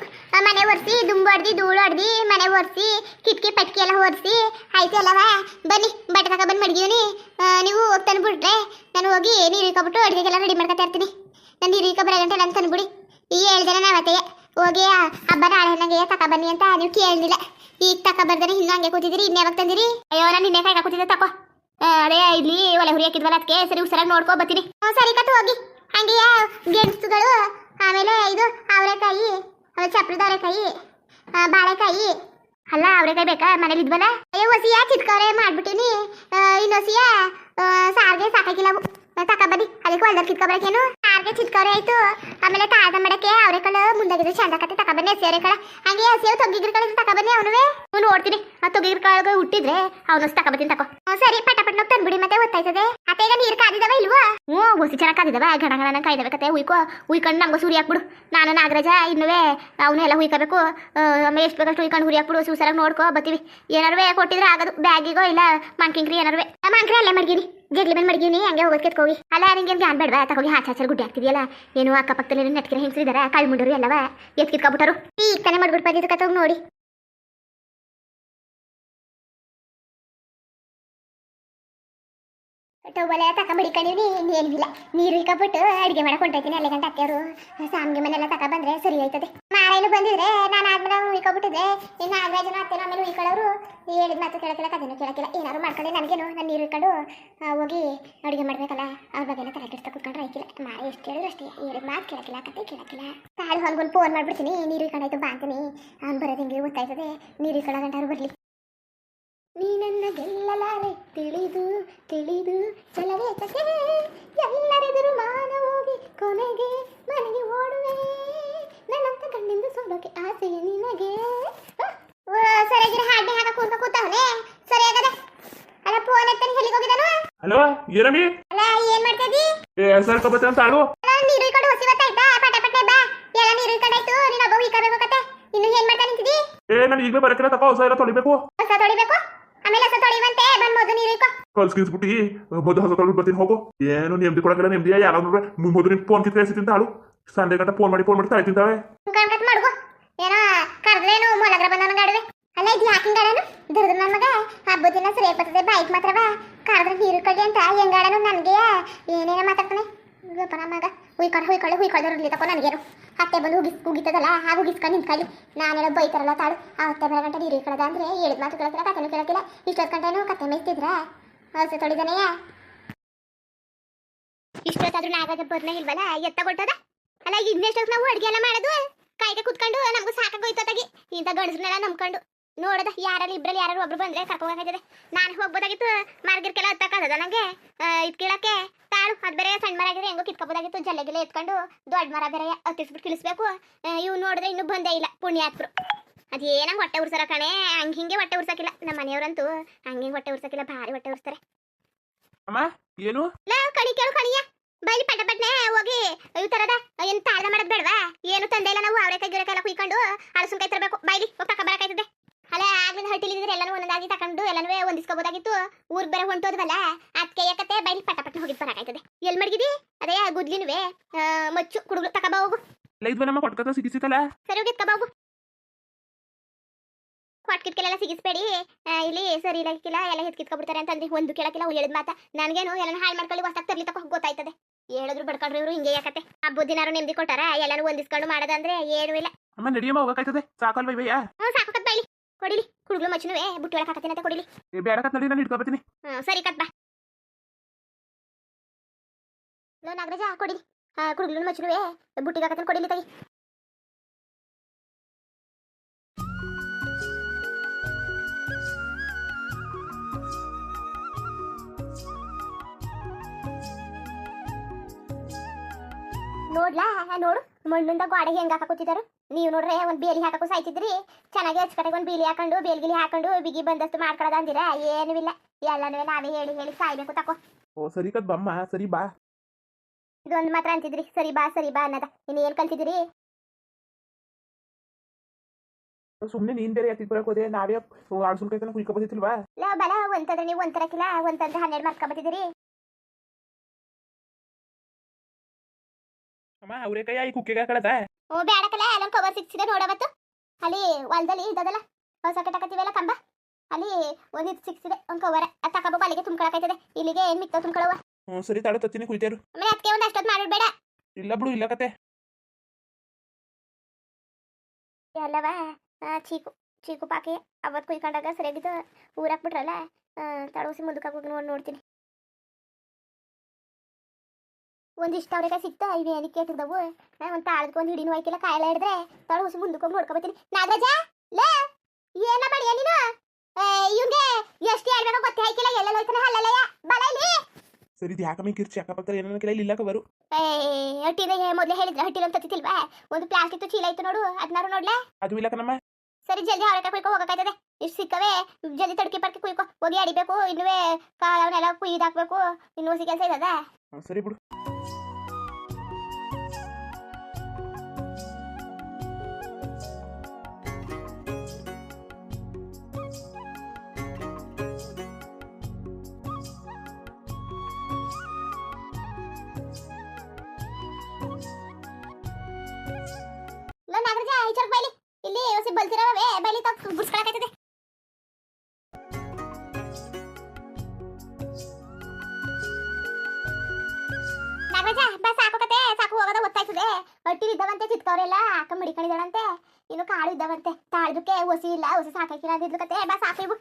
ಮನೆ ಒರೆಸಿ ಧೂಳು ಹೊಡ್ದಿ, ಮನೆ ಒರೆಸಿ, ಕಿಟಕಿ ಪಟ್ಕಿ ಎಲ್ಲ ಒರೆಸಿ, ಆಯ್ತು ಅಲ್ಲವ ಬನ್ನಿ, ಬಟ್ಟೆ ಬಂದು ಮಡಗಿದೀನಿ ನೀವು ಹೋಗಿ ತಂದ್ಬಿಟ್ರೆ ನಾನು ಹೋಗಿ ನೀರು ಇಕ್ಕೊಬಿಟ್ಟು ಅಡುಗೆಗೆಲ್ಲ ರೆಡಿ ಮಾಡ್ಕೊತಾ ಇರ್ತೀನಿ. ನಾನು ನೀರು ಇಕ್ಕ ಬರೋ ಗಂಟೆ ನಾನು ತಂದ್ಬಿಡಿ ಈ ಹೇಳ್ದೆ ನಾನು ನಾವತ್ತೆಯೇ ಹೋಗಿ ಹಬ್ಬ ನಾಳೆ ತಕ ಬನ್ನಿ ಅಂತ ನೀವು ಕೇಳಲಿಲ್ಲ ಈಗ ತಕ ಬರ್ದಾನೆ ಇನ್ನೂ ಹಂಗೆ ಕೂತಿದ್ದೀರಿ ಇನ್ನೇ ಯಾವಾಗ ತಂದಿರಿ? ಅಯ್ಯೋ, ನಾನು ನಿನ್ನೆ ಕಾಯ್ಕ ಕೂತಿದ್ದೆ, ತಕೋ. ಅದೇ ಇಲ್ಲಿ ಒಲೆ ಹುರಿ ಹಾಕಿದ್ವಲ್ಲ ಅದಕ್ಕೆ ಸರಿ ಹುಷಾರಾಗಿ ನೋಡ್ಕೊ ಬರ್ತೀನಿ. ಸರಿ ಕತ್ತು ಹೋಗಿ. ಹಂಗೆ ಗೆಣಸುಗಳು ಆಮೇಲೆ ಇದು, ಅವರೆಕಾಯಿ ಆಮೇಲೆ ಚಪ್ರದ ಅವರೆಕಾಯಿ ಆ, ಬಾಳೆಕಾಯಿ. ಅಲ್ಲ ಅವರೆಕಾಯಿ ಬೇಕಾ? ಮನೇಲಿ ಇದ್ವಲ್ಲ? ಅಯ್ಯೋ ಹೊಸಿಯ ಚಿತ್ಕವರೆ ಮಾಡ್ಬಿಟ್ಟಿನಿ. ಇನ್ನೊಸಿಯ ಸಾರಿಗೆ ಸಾಕಾಗಿಲ್ಲ. ತಕ ಬನ್ನಿ ಅದಕ್ಕೆ ಹೊಲ್ದಲ್ಲಿ ಕಿತ್ಕೊಬರಕೇನು ಸಾರಿಗೆ ಚಿತ್ಕವರೆ ಆಯ್ತು. ಆಮೇಲೆ ತಾಳ್ದ ಮಾಡಕ್ಕೆ ಕಳ ಮುಂದಾಗಿದ್ರೆ ಚಂದ ಕತೆ ತಕ ಬನ್ನಿ ಹಸಿ ಅವರೆಕಾಳ ಹಂಗೆ ಹಸಿ ತೊಗ್ಗಿಗಿರ್ಕಾಳು ತಕ ಬನ್ನಿ ಅವನುವೆ. ಹ್ಞೂ, ನೋಡ್ತೀನಿ. ಆ ತೊಗ್ಗಿಗಿರ್ಕಾಳು ಹುಟ್ಟಿದ್ರೆ ಅವನು ತಕ ತಕೋ. ಹ್ಞೂ, ಸರಿ, ಪಟ ಪಟ್ನ ತಂದ್ಬಿಡಿ, ಮತ್ತೆ ಗೊತ್ತಾಯ್ತದೆ ಅತ್ತೆ, ಈಗ ನೀರು ಕಾದಿದವ ಇಲ್ವಾ? ಹ್ಞೂ, ಹೊಸಿ ಚೆನ್ನಾಗಿ ಕಾದಿದವ. ಗಣ ಗಣನ ಕಾಯ್ದವೆ ಕತೆ ಉಯ್ಕೋ ಉಯ್ಕೊಂಡು ನಮ್ಗೆ ಸೂರಿ ಹಾಕ್ಬಿಡು. ನಾನು ನಾಗರಾಜ, ಇನ್ನುವೇ ಅವನು ಎಲ್ಲ ಹುಯ್ಕೋಬೇಕು. ಆಮೇಲೆ ಎಷ್ಟು ಬೇಕಷ್ಟು ಹುಯ್ಕೊಂಡು ಹುರಿ ಹಾಕ್ಬಿಡು. ಹುಷಾರಾಗಿ ನೋಡ್ಕೋ ಬತ್ತೀವಿ ಏನಾರು ಕೊಟ್ಟಿದ್ರೆ ಆಗದು. ಬ್ಯಾಗಿಗೋ ಇಲ್ಲ ಮಂಕಿಂಕ್ರಿ ಏನಾರು ಮಂಕ್ರಿ ಅಲ್ಲೇ ಮಡ್ಗಿನಿ. ಜಗ್ಲಿ ಬಂದ್ ಮಡ್ಗಿನಿ ಹಂಗೆ ಹೋಗೋದು ಹೋಗಿ ಅಲ್ಲ, ನಿಂಗೆ ಜ್ಞಾನ ಬೇಡವಾ? ತಗೋಗಿ ಹಾಚ ಹಾಚಲ್ ಗುಡ್ಡೆ ಹಾಕ್ತಿದ್ಯಲ್ಲ? ಏನು ಅಕ್ಕಪಕ್ಕದಲ್ಲಿ ನೆಟ್ಕಿರ ಹೆಂಗ್ಸಿದಾರ ಕಾಳು ಮುಂಡರು ಎಲ್ಲವ? ಎತ್ ಕಿತ್ಕೊಬಿಟ್ಟರು? ಈಗ ತಾನೇ ಮಾಡ್ಬಿಟ್ಟು ಬಂದಿದ್ದು ಕತ್ತೋಗಿ ನೋಡಿ. ಟೊಬಲೆ ತಕ ಮಡಿಕೊಂಡಿವ್ನಿ ಏನಿಲ್ಲ. ನೀರು ಇಕ್ಕಬಿಟ್ಟು ಅಡಿಗೆ ಮಾಡಕ್ ಹೊಂಟೈತೀನಿ ಅಲ್ಲಿ ಗಂಟೆ ಅತ್ತೆಯವರು ಸಾಮ್ಗೆ ಮನೆಲ್ಲ ತಕ ಬಂದ್ರೆ ಸರಿ ಆಯ್ತದೆ ಮಾರೇನು ಬಂದಿದ್ರೆ ನಾನು ಆದ್ಮೇಲೆ ಇಟ್ಕೊಬಿಟ್ಟಿದೆ ಇನ್ನು ನಾಗರಾಜನ ಅತ್ತೆನ ಆಮೇಲೆ ಉಯ್ಕೊಳ್ಳೋರು ಹೇಳಿದ ಮಾತು ಕೇಳಕ್ಕಿಲ್ಲ ಕದೇನು ಕೇಳಕ್ಕಿಲ್ಲ. ಏನಾದ್ರು ಮಾಡ್ಕೊಳ್ಳಿ, ನನಗೇನು, ನಾನು ನೀರು ಇಟ್ಕೊಂಡು ಹೋಗಿ ಅಡುಗೆ ಮಾಡ್ಬೇಕಲ್ಲ. ಅವ್ರ ಬಗ್ಗೆ ತಲೆ ಕೆಡ್ಸ್ತಾ ಕುತ್ಕೊಂಡ್ರೆ ಆಯ್ತಿಲ್ಲ ಮಾ ಎಷ್ಟು ಹೇಳಿದ್ರು ಅಷ್ಟೇ. ಹೇಳಿದ ಮಾತು ಕೇಳಕ್ಕಿಲ್ಲ ಕತೆ ಕೇಳಕ್ಕಿಲ್ಲ. ತಾಳು ಹೊಲ್ಗೊಂದು ಫೋನ್ ಮಾಡ್ಬಿಡ್ತೀನಿ. ನೀರು ಇಟ್ಕೊಂಡಾಯ್ತು ಬಾ ಅಂತೀನಿ. ಅವ್ನು ಬರೋದು ಹಿಂಗೆ ಗೊತ್ತಾಯ್ತದೆ. ನೀರು ಇಟ್ಕೊಳ್ಳೋ ಗಂಟಾರು ಬರಲಿ. ನೀ ನನ್ನ ಗೆಲ್ಲಲಾರೆ ತಿಳಿದು ತಿಳಿದು ಚಲವೇ ಚಕೆ. ಎಲ್ಲರೆದುರು ಮಾನ ಹೋಗಿ ಕೊನೆಗೆ ಮನೆಗೆ ಓಡುವೆ. ನನ್ನಂತ ಕಣ್ಣಿಂದು ಸೋಡೋಕೆ ಆಸೆ ನಿನಗೆ. ಸರಿಯಾಗಿರ ಹಾಡ್ನೆ ಹಾಕ ಕೂತ ಕೂತವನೆ. ಸರಿಯಾಗದೆ ಅಲ್ಲ ಫೋನ್ ಎತ್ತನಿ ಎಲ್ಲಿಗೆ ಹೋಗಿದನು ಹಲೋ ಏರಮಿ? ಅಲ್ಲ ಏನ್ ಮಾಡ್ತಾ ಇದ್ದಿ? ಏ ಸರ್ಕೊಬತ್ತೆ ಅಂತ ಆಡು. ಅಲ್ಲ ನೀರು ಇಟ್ಕೊಂಡು ಹೊಸಿ ಬತ್ತಾಯ್ತಾ ಪಟ ಪಟ ಬಾ. ಎಲ್ಲ ನೀರು ಇಟ್ಕೊಂಡಾಯ್ತು ನೀನು ಒಬ್ಬ ಇಕ್ಕಬೇಕು ಕತೆ. ಇನ್ನು ಏನ್ ಮಾಡ್ತಾ ನಿಂತಿದ್ದಿ? ಏ ನಾನು ಈಗಲೇ ಬರಕಿಲ್ಲ ತಪ್ಪ ಹೊಸ ಎಲ್ಲ ತೊಳಿಬೇಕು. ಹೊಸ ತೊಳಿಬೇಕು? ಆಮೇಲೆ ಹೊಸ ತೊಳಿವಂತೆ ಬಂದ್ ಮೊದಲು ನೀರು ಇಕ್ಕೋ ಕಲ್ಸ್ಕಿಸ್ಬಿಟ್ಟು ಮೊದಲು ಹೊಸ ತೊಳೆದು ಬರ್ತೀನಿ ಹೋಗು. ಏನು ನೆಮ್ಮದಿ ಕೊಡಕ್ಕಿಲ್ಲ ನೆಮ್ಮದಿ ಯಾರಾದ್ರೂ ಮೊದಲು ನಿನ್ ಫೋನ್ ಕಿತ್ತು ಕಳಿಸಿ ತಿಂತಾಳು ಸಂಡೆ ಗಂಟ ಫೋನ್ ಮಾಡಿ ಫೋನ್ ಮಾಡಿ ತಾಯಿ ತಿಂತಾಳೆ ಕಣಕತ್ ಏನೋ ಕರ್ದ್ರೇನು ಮೊಲಗ್ರ ಬಂದ ನನಗೆ ಅಡುವೆ ಅಲ್ಲ ಇದು ಯಾಕಿಂಗ್ ಗಾಡನು? ದುರ್ದು ನನ್ನ ಮಗ. ಹಬ್ಬದ ದಿನ ಸರಿಯಾಗಿ ಬರ್ತದೆ ಬೈಕ್ ಮಾತ್ರವ? ಕರೆದ್ರೆ ನೀರು ಕಳ್ಳಿ ಅಂತ ಹೆಂಗಾಡನು ನನಗೆ? ಏನೇನೋ ಮಾತಾಡ್ತಾನೆ. ಗಪ್ಪ ನಮ್ಮ ಮಗ. ಹುಯ್ಕೊಂಡು ಹುಯ್ಕೊಳ್ಳಿ ಹುಯ್ಕೊಳ್ಳೋರು ಇರ್ಲಿ ತಕೋ ನನಗೇನು. ಅತ್ತೆ ಬಂದು ಉಗಿಸ್, ಉಗಿತದಲ್ಲ ಆ ಉಗಿಸ್ಕೊಂಡು ನಿಂತ್ಕೊಳ್ಳಿ ನಾನೆಲ್ಲ ಬೈತಾರಲ್ಲ ತಾಳು. ಆ ಅತ್ತೆ ಬರೋ ಗಂಟೆ ನೀರು ಇಟ್ಕೊಳ್ಳೋದ ಅಂದರೆ ಹೇಳಿದ ಮಾತು ಕೇಳಕ್ಕಿಲ್ಲ ಕಥೆನೂ ಕೇಳಕ್ಕಿಲ್ಲ. ಇಷ್ಟೊತ್ತು ಗಂಟೆನೂ ಕತೆ ಮೇಯ್ತಿದ್ರ ಹಸು ತೊಳಿದಾನೆಯ? ಇಷ್ಟೊತ್ತಾದ್ರೂ ನಾಗಾಗ ಬರ್ನ ಇಲ್ವಲ್ಲ, ಎತ್ತ ಕೊಟ್ಟದ? ಅಲ್ಲ, ಇನ್ನೆಷ್ಟೊತ್ತು ನಾವು ಅಡುಗೆ ಎಲ್ಲ ಮಾಡೋದು? ಕಾಯ್ಗೆ ಕುತ್ಕೊಂಡು ನಮಗೂ ಸಾಕಾಗೋಯ್ತದಾಗಿ ಇಂಥ ಗಂಡಸ್ರನ್ನೆಲ್ಲ ನಂಬ್ಕೊಂಡು. ನೋಡದ ಯಾರಲ್ಲಿ ಇಬ್ಬರಲ್ಲಿ ಯಾರು ಒಬ್ರು ಬಂದ್ರೆ ಕರ್ಕೊಂಡ್ ನಾನು ಹೋಗ್ಬೋದಾಗಿತ್ತು ಮಾರ್ಗಿರ್ಕೆಲ್ಲ ಹತ್ತಕ್ಕಾಗದ ನಂಗೆ? ಇದು ಕೇಳಕ್ಕೆ? ತಾಳು ಅದು ಬೇರೆ ಸಣ್ಣ ಮರ ಆಗಿದ್ರೆ ಹೆಂಗೋ ಕಿತ್ಕೋಬೋದಾಗಿತ್ತು ಜಲ್ಲೆಗೆಲ್ಲ ಎತ್ಕೊಂಡು ದೊಡ್ಡ ಮರ ಬೇರೆ ಹತ್ತಿಸ್ಬಿಟ್ಟು ಕಿಳಿಸ್ಬೇಕು. ಇವು ನೋಡಿದ್ರೆ ಇನ್ನು ಬಂದೇ ಇಲ್ಲ ಪುಣ್ಯಾತ್ರು ಅದೇನಂಗೆ ಹೊಟ್ಟೆ ಉರ್ಸರ ಕಣೆ? ಹಂಗ ಹಿಂಗೆ ಹೊಟ್ಟೆ ಉರ್ಸಕ್ಕಿಲ್ಲ ನಮ್ಮ ಮನೆಯವ್ರಂತೂ ಹಿಂಗ ಹೊಟ್ಟೆ ಉರ್ಸಕಿಲ್ಲ ಭಾರಿ ಹೊಟ್ಟೆ ಉರ್ಸ್ತಾರೆ. ಅಮ್ಮ ಏನು? ಲಾ ಕಣಿ ಕೇಳು ಕಣಿಯ. ಬೈಲಿ ಪಟ ಪಟ್ನೆ ಹೋಗಿ. ಇವ್ ತರದ? ಏನ್ ತಾಳ್ದ ಮಾಡೋದ್ ಬೇಡವಾ? ಏನು ತಂದೆ ಇಲ್ಲ ನಾವು ಅವರೆಕಾಯಿ ಗಿರಕಾಯಿ ಕುಯ್ಕೊಂಡು ಹಲಸಿನಕಾಯಿ ತರಬೇಕು. ಬೈಲಿ ಹೋಗಿ ತಕ ಬರಕಾಯ್ತದೆ. ಹಟ್ಟಿಲಿದ್ರೆ ಎಲ್ಲಾನು ಒಂದೊಂದಾಗಿ ತಕೊಂಡು ಎಲ್ಲಾನು ಹೊಂದಿಸ್ಕೋಬೋದಾಗಿತ್ತು. ಊರ್ ಬೇರೆ ಹೊಂಟೋದ್ವಲ್ಲ ಅದಕ್ಕೆ ಯಾಕತ್ತೆ ಬೈಲಿ ಪಟ ಪಟ್ಟ ಹೋಗಿ ಬರಕಾಯ್ತದೆ ಎಲ್ ಮಡಗಿದಿ? ಅದೇ ಗುದ್ಲಿನುವೆ. ಮಚ್ಚು ಕುಡುಗ್ಲು ತಕಬಾ ಹೋಗು ಇಲ್ಲ ಇದ್ವ ನಮ್ಮ ಕೊಟ್ಕತ ಸಿಗಿಸಿತಲ್ಲ ಸರಿ ಹೋಗಿ ತಕಬಾ ಹೋಗು ಕೊಟ್ಕಿಟ್ಕೆಲ್ಲ ಸಿಗಿಸ್ಬೇಡಿ. ಇಲ್ಲಿ ಸರಿ ಇಲ್ಲಕ್ಕಿಲ್ಲ ಎಲ್ಲ ಹಿತ್ಕಿತ್ಕೊಬಿಡ್ತಾರೆ ಅಂತ ಅಂದ್ರೆ ಒಂದು ಕೇಳಕ್ಕಿಲ್ಲ ಹೇಳಿದ ಮಾತ. ನನಗೇನು ಎಲ್ಲ ಹಾಳು ಮಾಡ್ಕೊಳ್ಳಿ ಹೊಸ ತರ್ಲಿ ತಕೋ ಗೊತ್ತಾಯ್ತದೆ ಹೇಳಿದ್ರು ಬಡ್ಕೊಂಡ್ರಿ ಇವರು ಹಿಂಗೆ ಯಾಕತ್ತೆ ಹಬ್ಬ ದಿನಾರು ನೆಮ್ಮದಿ ಕೊಟ್ಟಾರ ಎಲ್ಲಾನು ಹೊಂದಿಸ್ಕೊಂಡು ಮಾಡೋದಂದ್ರೆ ಏನು ಇಲ್ಲ. ಅಮ್ಮ ನಡಿಯಮ್ಮ ಹೋಗಕ್ಕಾಯ್ತದೆ. ಸಾಕಲ್ವ ಇವಯ್ಯ ಹ್ಞೂ ಸಾಕು ಬೈಲಿ. ಕೊಡಿಲಿ ಕುಡುಗ್ಲು ಮಚ್ಚನುವೆ ಬುಟ್ಟಿ ಒಳಗೆ ಹಾಕತ್ತೀನಿ ಅಂತ ಕೊಡಿಲಿ. ಏ ಬೇಡ ಕತ್ ನಡಿ ನಾನು ಇಟ್ಕೊಬತ್ತೀನಿ ಹ್ಞೂ ಸರಿ ಕತ್ ಬಾ. ಲೋ ನಾಗರಾಜ ಕೊಡಿಲಿ. ಆ ಕುಡುಗ್ಲು ಮಚ್ಚನುವೆ ಬುಟ್ಟಿಗೆ ಹಾಕತ್ತೀನಿ ಕೊಡಿಲಿ ತಗಿ ನೋಡ್ಲಾ ನೋಡು ಮಣ್ಣಿಂದ ಗೋಡೆಗೆ ಹೆಂಗ್ ಹಾಕೋತಿದಾರು ನೀವು ನೋಡ್ರೆ ಒಂದ್ ಬೇಲಿ ಹಾಕಕ್ಕೂ ಸಾಯ್ತಿದ್ರಿ. ಚೆನ್ನಾಗಿ ಹಚ್ಕಡೆಗೆ ಒಂದ್ ಬೀಲಿ ಹಾಕೊಂಡು ಬೇಲ್ಗಿಲಿ ಹಾಕೊಂಡು ಬಿಗಿ ಬಂದಷ್ಟು ಮಾಡ್ಕೊಳದ ಅಂದಿರ? ಏನೂ ಇಲ್ಲ. ಎಲ್ಲನೂ ನಾವೇ ಹೇಳಿ ಹೇಳಿ ಸಾಯ್ಬೇಕು ತಕೋ. ಓ ಸರಿ ಕತ್ ಬಮ್ಮ ಸರಿ ಬಾ. ಇದೊಂದು ಮಾತ್ರ ಅಂತಿದ್ರಿ. ಸರಿ ಬಾ ಸರಿ ಬಾ ಅನ್ನದ. ಇನ್ನು ಏನ್ ಕಲ್ತಿದ್ರಿ ಸುಮ್ಮನೆ ನೀನ್ ಬೇರೆ ಯಾಕೆ ಬರಕ್ ಹೋದ್ರೆ ನಾವೇ ಆಳ್ಸುನ್ ಕೈತನ ಕುಯ್ಕೊ ಬಂದಿತ್ತಿಲ್ವಾ ಲೋ ಬಲ ಒಂತಂದ್ರೆ ನೀವು ಒಂತರಕ್ಕಿಲ್ಲ ಒಂತಂದ್ರೆ ಹನ್ನೆರಡು ಮಾರ್ಕ್ ಬತ್ತಿದ್ದೀರಿ ಅಮ್ಮ ಅವ್ರೇಕಾಯಿ ಈ ಕುಕ್ಕೆಗೆ ಹಾಕಳದ? ಓ ಬೇಡಕಲ್ಲ ಅಲ್ಲೊಂದು ಕವರ್ ಸಿಕ್ಸಿದೆ ನೋಡವತ್ತು ಅಲ್ಲಿ ಹೊಲದಲ್ಲಿ ಇದದಲ್ಲ ಹೊಸ ಕಟ್ಟಕತ್ತೀವಲ್ಲ ಕಂಬ? ಅಲ್ಲಿ ಒಂದು ಇದು ಸಿಕ್ಸಿದೆ ಒಂದು ಕವರ್ ಅದು ತಗೋಬೇಕು ಅಲ್ಲಿಗೆ ತುಂಬ್ಕೊಳಕೈತದೆ ಇಲ್ಲಿಗೆ ಏನು ಮಿಕ್ತಾವ ತುಂಬ್ಕೊಳ್ಳುವ. ಹ್ಞೂ ಸರಿ ತಾಳು ತತ್ತೀನಿ ಕುಯ್ತಾರು. ಆಮೇಲೆ ಅದಕ್ಕೆ ಒಂದು ಅಷ್ಟೊತ್ತು ಮಾಡಿಡ್ಬೇಡ ಇಲ್ಲ ಬಿಡು ಇಲ್ಲ ಕತೆ. ಚೀಕು ಚೀಕು ಪಾಕಿ ಅವತ್ತು ಕುಯ್ಕೊಂಡಾಗ ಸರಿಯಾಗಿದ್ದು ಊರಾಕ್ಬಿಟ್ರಲ್ಲ ತಡವಸಿ ಮುಂದಕ್ಕೆ ಹೋಗಿ ನೋಡಿ ನೋಡ್ತೀನಿ. ಒಂದಿಷ್ಟು ಅವ್ರಿಗೆ ಸಿಕ್ತಾ ಇವೆ ಅದಕ್ಕೆ ಇಟ್ಟಿದ್ದವು ಒಂದು ತಾಳದಕ್ಕೆ ಒಂದು ಹಿಡಿನೂ ಹಾಕಿಲ್ಲ ಕಾಯಿಲೆ ಹಿಡಿದ್ರೆ ತಾಳು ಹೊಸ ಮುಂದಕ್ಕೆ ಹೋಗಿ ನೋಡ್ಕೊಬತ್ತೀನಿ. ನಾಗರಾಜ ಲೇ ಏನ ಬಡಿಯ ನೀನು? ಇವ್ಗೆ ಎಷ್ಟು ಹೇಳ್ಬೇಕು ಗೊತ್ತೇ ಹಾಕಿಲ್ಲ ಎಲ್ಲೆಲ್ಲ ಹೋಯ್ತಾನೆ ಹಲ್ಲಲ್ಲಯ್ಯ. ಬಲ ಇಲ್ಲಿ. ಸರಿ ಇದು ಯಾಕಮ್ಮ ಕಿರ್ಚಿ ಅಕ್ಕಪಕ್ಕ ಏನೋ ಕೆಲ ಇಲ್ಲಕ ಬರು. ಏ ಹಟ್ಟಿದ ಮೊದಲೇ ಹೇಳಿದ್ರೆ ಹಟ್ಟಿರ ತತ್ತಿಲ್ವಾ ಒಂದು ಪ್ಲಾಸ್ಟಿಕ್ ಚೀಲ ಇತ್ತು ನೋಡು ಅದನ್ನಾರು ನೋಡ್ಲಾ? ಅದು ಇಲ್ಲ ಕಣಮ್ಮ. ಸರಿ ಜಲ್ದಿ ಅವರೆಕಾಯಿ ಕುಯ್ಕೊ ಹೋಗಕ್ಕಾಯ್ತದೆ ಇಷ್ಟು ಸಿಕ್ಕವೆ ಜಲ್ದಿ ತಡಕಿ ಪಡ್ಕಿ ಕುಯ್ಕೊ. ಹೋಗಿ ಅಡಿಬೇಕು ಇನ್ನುವೇ ಕಾಲವನ್ನೆಲ್ಲ ಕುಯ್ದು ಹಾಕ್ಬೇಕು. ಇನ್ನು ಕೆಲಸ ಇದ್ದದ? ಸರಿ ಬಿಡು. ಈಚರ್ ಬೈಲಿ. ಇಲ್ಲಿ ಹೊಸಿ ಬಲ್ತಿರವೇ ಬೈಲಿ ತಗ್ ಗುಡ್ಸ್ಕೊಳಕೈತದೆ ನಾಗರಾಜ ಬಾ ಸಾಕು ಕತೆ ಸಾಕು ಹೋಗೋದ ಗೊತ್ತಾಯ್ತು ಸಾಕಾಯ್ತದೆ ಹೊಟ್ಟಿ ಇದ್ದವಂತೆ ಚಿತ್ಕವ್ರೆಲ್ಲ ಅಕ್ಕ ಮಡಿಕೊಂಡಿದ್ದಾಳಂತೆ. ಇನ್ನು ಕಾಳು ಇದ್ದವಂತೆ. ತಾಳ್ದಕ್ಕೆ ಹೊಸಿ ಇಲ್ಲ ಹೊಸ ಸಾಕಾಕಿಲ್ಲ ಅಂದಿದ್ಲು ಕತೆ. ಬಾ ಸಾಕಿವು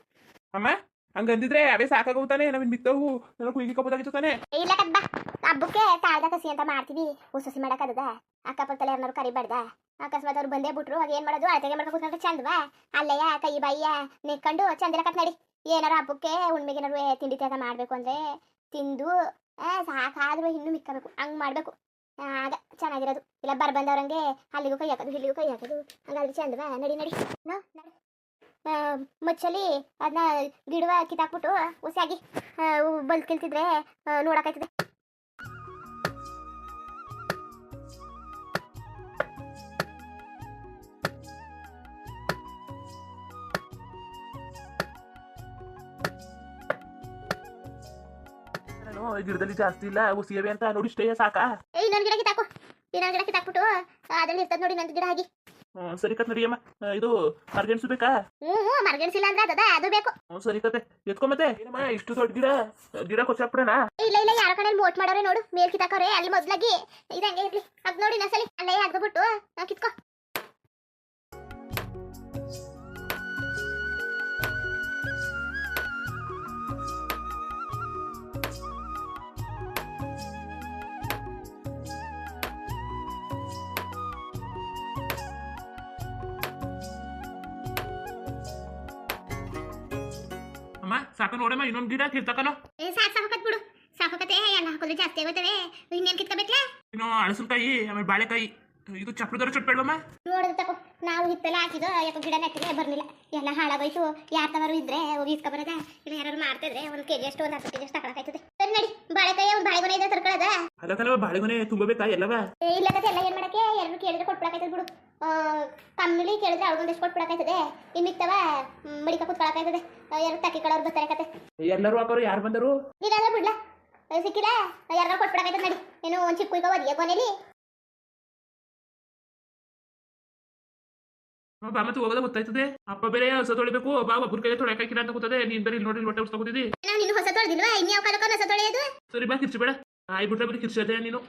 ಅಮ್ಮ ಹಂಗಂದಿದ್ರೆ ಅವೇ ಸಾಕಾಗೋತಾನೆ ನಮಗೆ ಬಿತ್ತವು ನಾನು ಕುಯ್ಗಿ ಕಪ್ಪದಾಗಿತ್ತು ತಾನೆ ಇಲ್ಲ ಕದ್ ಬಾ. ಹಬ್ಬಕ್ಕೆ ತಾಳ್ದ ಕಸಿ ಅಂತ ಮಾಡ್ತೀವಿ. ಉಸುಸಿ ಮಾಡಕ್ಕದ ಅಕ್ಕಪಕ್ಕದಲ್ಲಿ ಯಾರನ್ನಾರು ಕರಿಬಾರ್ದ. ಅಕಸ್ಮಾತ್ ಅವ್ರು ಬಂದೇ ಬಿಟ್ರು, ಅವಾಗ ಮಾಡೋದು? ಅಳತೆಗೆ ಮಾಡ್ಕೊಂಡು ಕೂತ್ಕೊಂಡ್ರೆ ಚಂದವಾ? ಅಲ್ಲಯ್ಯ, ಕೈ ಬಾಯಿಯ ನೆಕ್ಕೊಂಡು ಚಂದಿರಕತ್ ನಡಿ ಏನಾರ ಹಬ್ಬಕ್ಕೆ ಉಣ್ಮೆಗೇನಾರು ತಿಂಡಿ ತ್ಯಾಗ ಮಾಡ್ಬೇಕು ಅಂದ್ರೆ ತಿಂದು ಸಾಕಾದ್ರೂ ಇನ್ನು ಮಿಕ್ಕಬೇಕು. ಹಂಗ್ ಮಾಡ್ಬೇಕು. ಆಗ ಚೆನ್ನಾಗಿರೋದು. ಇಲ್ಲ, ಬರ್ ಬಂದವ್ರಂಗೆ ಅಲ್ಲಿಗೂ ಕೈ ಹಾಕೋದು, ಇಲ್ಲಿಗೂ ಕೈ ಹಾಕೋದು. ಹಂಗಾದ್ರೆ ಚಂದವಾ? ನಡಿ ನಡಿ. ನೋ, ನಡಿ. ಮುಚ್ಚಲಿ ಅದನ್ನ ಗಿಡವ ಕಿತ್ತಾಕ್ಬಿಟ್ಟು ಹುಸಿಯಾಗಿ ಬಲ್ತ್ ಕಿಲ್ತಿದ್ರೆ ಗಿಡದಲ್ಲಿ ಜಾಸ್ತಿ ಇಲ್ಲ ಉಸಿಯವೆ ಅಂತ ನೋಡಿ ಇಷ್ಟೇ ಸಾಕಾ? ಏ ಇನ್ನೊಂದು ಗಿಡ ಕಿತ್ತಾಕು ಇನ್ನೊಂದು ಗಿಡ ಬಿಟ್ಟು ಅದ್ರಲ್ಲಿ ಇರ್ತದ ನೋಡಿ ನನ್ನ ಗಿಡ ಹ್ಮ್, ಸರಿ ಕತ್ ನಡಿಯಮ್ಮ ಆ, ಇದು ಅರ್ಜೆಂಟ್ಸು ಬೇಕಾ? ಹ್ಞೂ ಹ್ಞೂ ಇಲ್ಲ ಅಂದ್ರೆ ಅದದ ಅದು ಬೇಕು. ಹ್ಞೂ ಸರಿ ಕತೆ ಎತ್ಕೊಂಬತ್ತೆ ಏನಮ್ಮ ಇಷ್ಟು ದೊಡ್ಡ ಗಿಡ ಗಿಡ ಕೊಚ್ಚಾಕ್ಬಿಡಣ ಇಲ್ಲ ಇಲ್ಲ ಯಾರ ಕಡೆ ಮೋಟ್ ಮಾಡೋರೆ ನೋಡು. ಮೇಲ್ ಕಿತ್ತಾಕವ್ರೆ ಅಲ್ಲಿ ಮೊದ್ಲಾಗಿ. ಇದಂಗೆ ಹಂಗೆ ಇರ್ಲಿ. ಅದ್ ನೋಡಿ ನಸಲಿ ಅಲ್ಲೇ ಹಾಕ್ಬಿಟ್ಟು ಕಿತ್ಕೋ. ಸಾಕು ನೋಡಮ್ಮ ಇನ್ನೊಂದು ಗಿಡ ಕಿರ್ತಕನೋ ಏ ಸಾಕು ಸಾಕತ್ ಬಿಡು. ಸಾಕತ್ತೆ ಎಲ್ಲ ಹಾಕಿದ್ರೆ ಜಾಸ್ತಿ ಆಗುತ್ತವೆ ಇನ್ನೇನ್ ಕಿತ್ಕೋಬೇಕ್ಲಾ ಇನ್ನು ಕೈ ಆಮೇಲೆ ಬಾಳೆಕಾಯಿ ಇದು ಚಪ್ರದರ ಚುಟ್ಬೇಡಮ್ಮ ನೋಡಿದ್ರೆ ತಕೋ. ನಾವು ಹಿಪ್ಪೆಲ್ಲ ಹಾಕಿದ ಯಾಕೋ ಗಿಡ ನೆಟ್ಟಿಗೆ ಬರ್ಲಿಲ್ಲ. ಎಲ್ಲ ಹಾಳಾಗೋಯ್ತು. ಯಾರ ತವರು ಇದ್ರೆ ಹೋಗಿ ಇಸ್ಕೊಬರದ ಇಲ್ಲ ಯಾರು ಮಾಡ್ತಿದ್ರೆ ಒಂದ್ ಕೆಜಿ ಅಷ್ಟು ಒಂದ್ ಹತ್ತು ಕೆಜಿ ಅಷ್ಟು ತಗೊಳಕಾಯ್ತದೆ ಸರಿ ನಡಿ. ಬಾಳೆಕಾಯಿ ಒಂದ್ ಬಾಳೆಗೊನೆ ಇದ್ರೆ ತರ್ಕೊಳ್ಳೋದ ಕಲವ ಬಾಳೆಗೊನೆ ತುಂಬಬೇಕಾ ಎಲ್ಲವ? ಏ, ಇಲ್ಲ ಕತೆ ಎಲ್ಲ ಏನ್ ಮಾಡಕ್ಕೆ? ಎರಡು ಕೇಳಿದ್ರೆ ಕೊಟ್ಬಿಡಕಾಯ್ತದ ಬಿಡು. ಆ, ಕಮ್ಮಲಿ ಕೇಳಿದ್ರೆ ಅವ್ರಿಗೊಂದಿಷ್ಟು ಕೊಟ್ಬಿಡಕಾಯ್ತದೆ ಇನ್ನಿತ್ತವ ಮಡಿಕ ಕುತ್ಕೊಳಕಾಯ್ತದೆ ಎರಡು ತಕ್ಕಿ ಕಳವ್ರು ಬರ್ತಾರೆ ಕತೆ. ಎಲ್ಲರೂ ಹಾಕೋರು ಯಾರು ಬಂದರು? ನೀನಾದ್ರೆ ಬಿಡ್ಲ? ಸಿಕ್ಕಿಲ್ಲ. ಯಾರು ಕೊಟ್ಬಿಡಕಾಯ್ತದೆ ನಡಿ. ಏನು ಒಂದು ಚಿಕ್ಕ ಕುಯ್ಕೋ ಒದಿಯ ಕೊನೆಯಲ್ಲಿ ಬಾ ಮತ್ತೆ ಹೋಗೋದ ಗೊತ್ತಾಯ್ತದೆ? ಅಪ್ಪ ಬೇರೆ ಹೊಸ ತೊಳಿಬೇಕು. ಬಾ ಒಬ್ಬರ ಕೈಗೆ ತೊಳೆಕಾಕಿಲ್ಲ ಅಂತ ಕೂತದೆ ನೀನ್ ಬೇರೆ ಇಲ್ಲಿ ನೋಡಿ ಹೊಟ್ಟೆ ಉಡ್ಸ್ಕೊತಿದ್ದಿ ನಾವು ನಿನ್ನ ಹೊಸ ತೊಳೆದಿಲ್ವಾ? ಇನ್ಯಾವ ಕಾಲಕ್ಕ ಹೊಸ ತೊಳೆಯೋದು? ಸರಿ ಬಾ ಕಿರ್ಚಿ ಬೇಡ. ಆಯ್ಬಿಟ್ರೆ ಬರೀ ಕಿರ್ಚದೆ ನೀನು.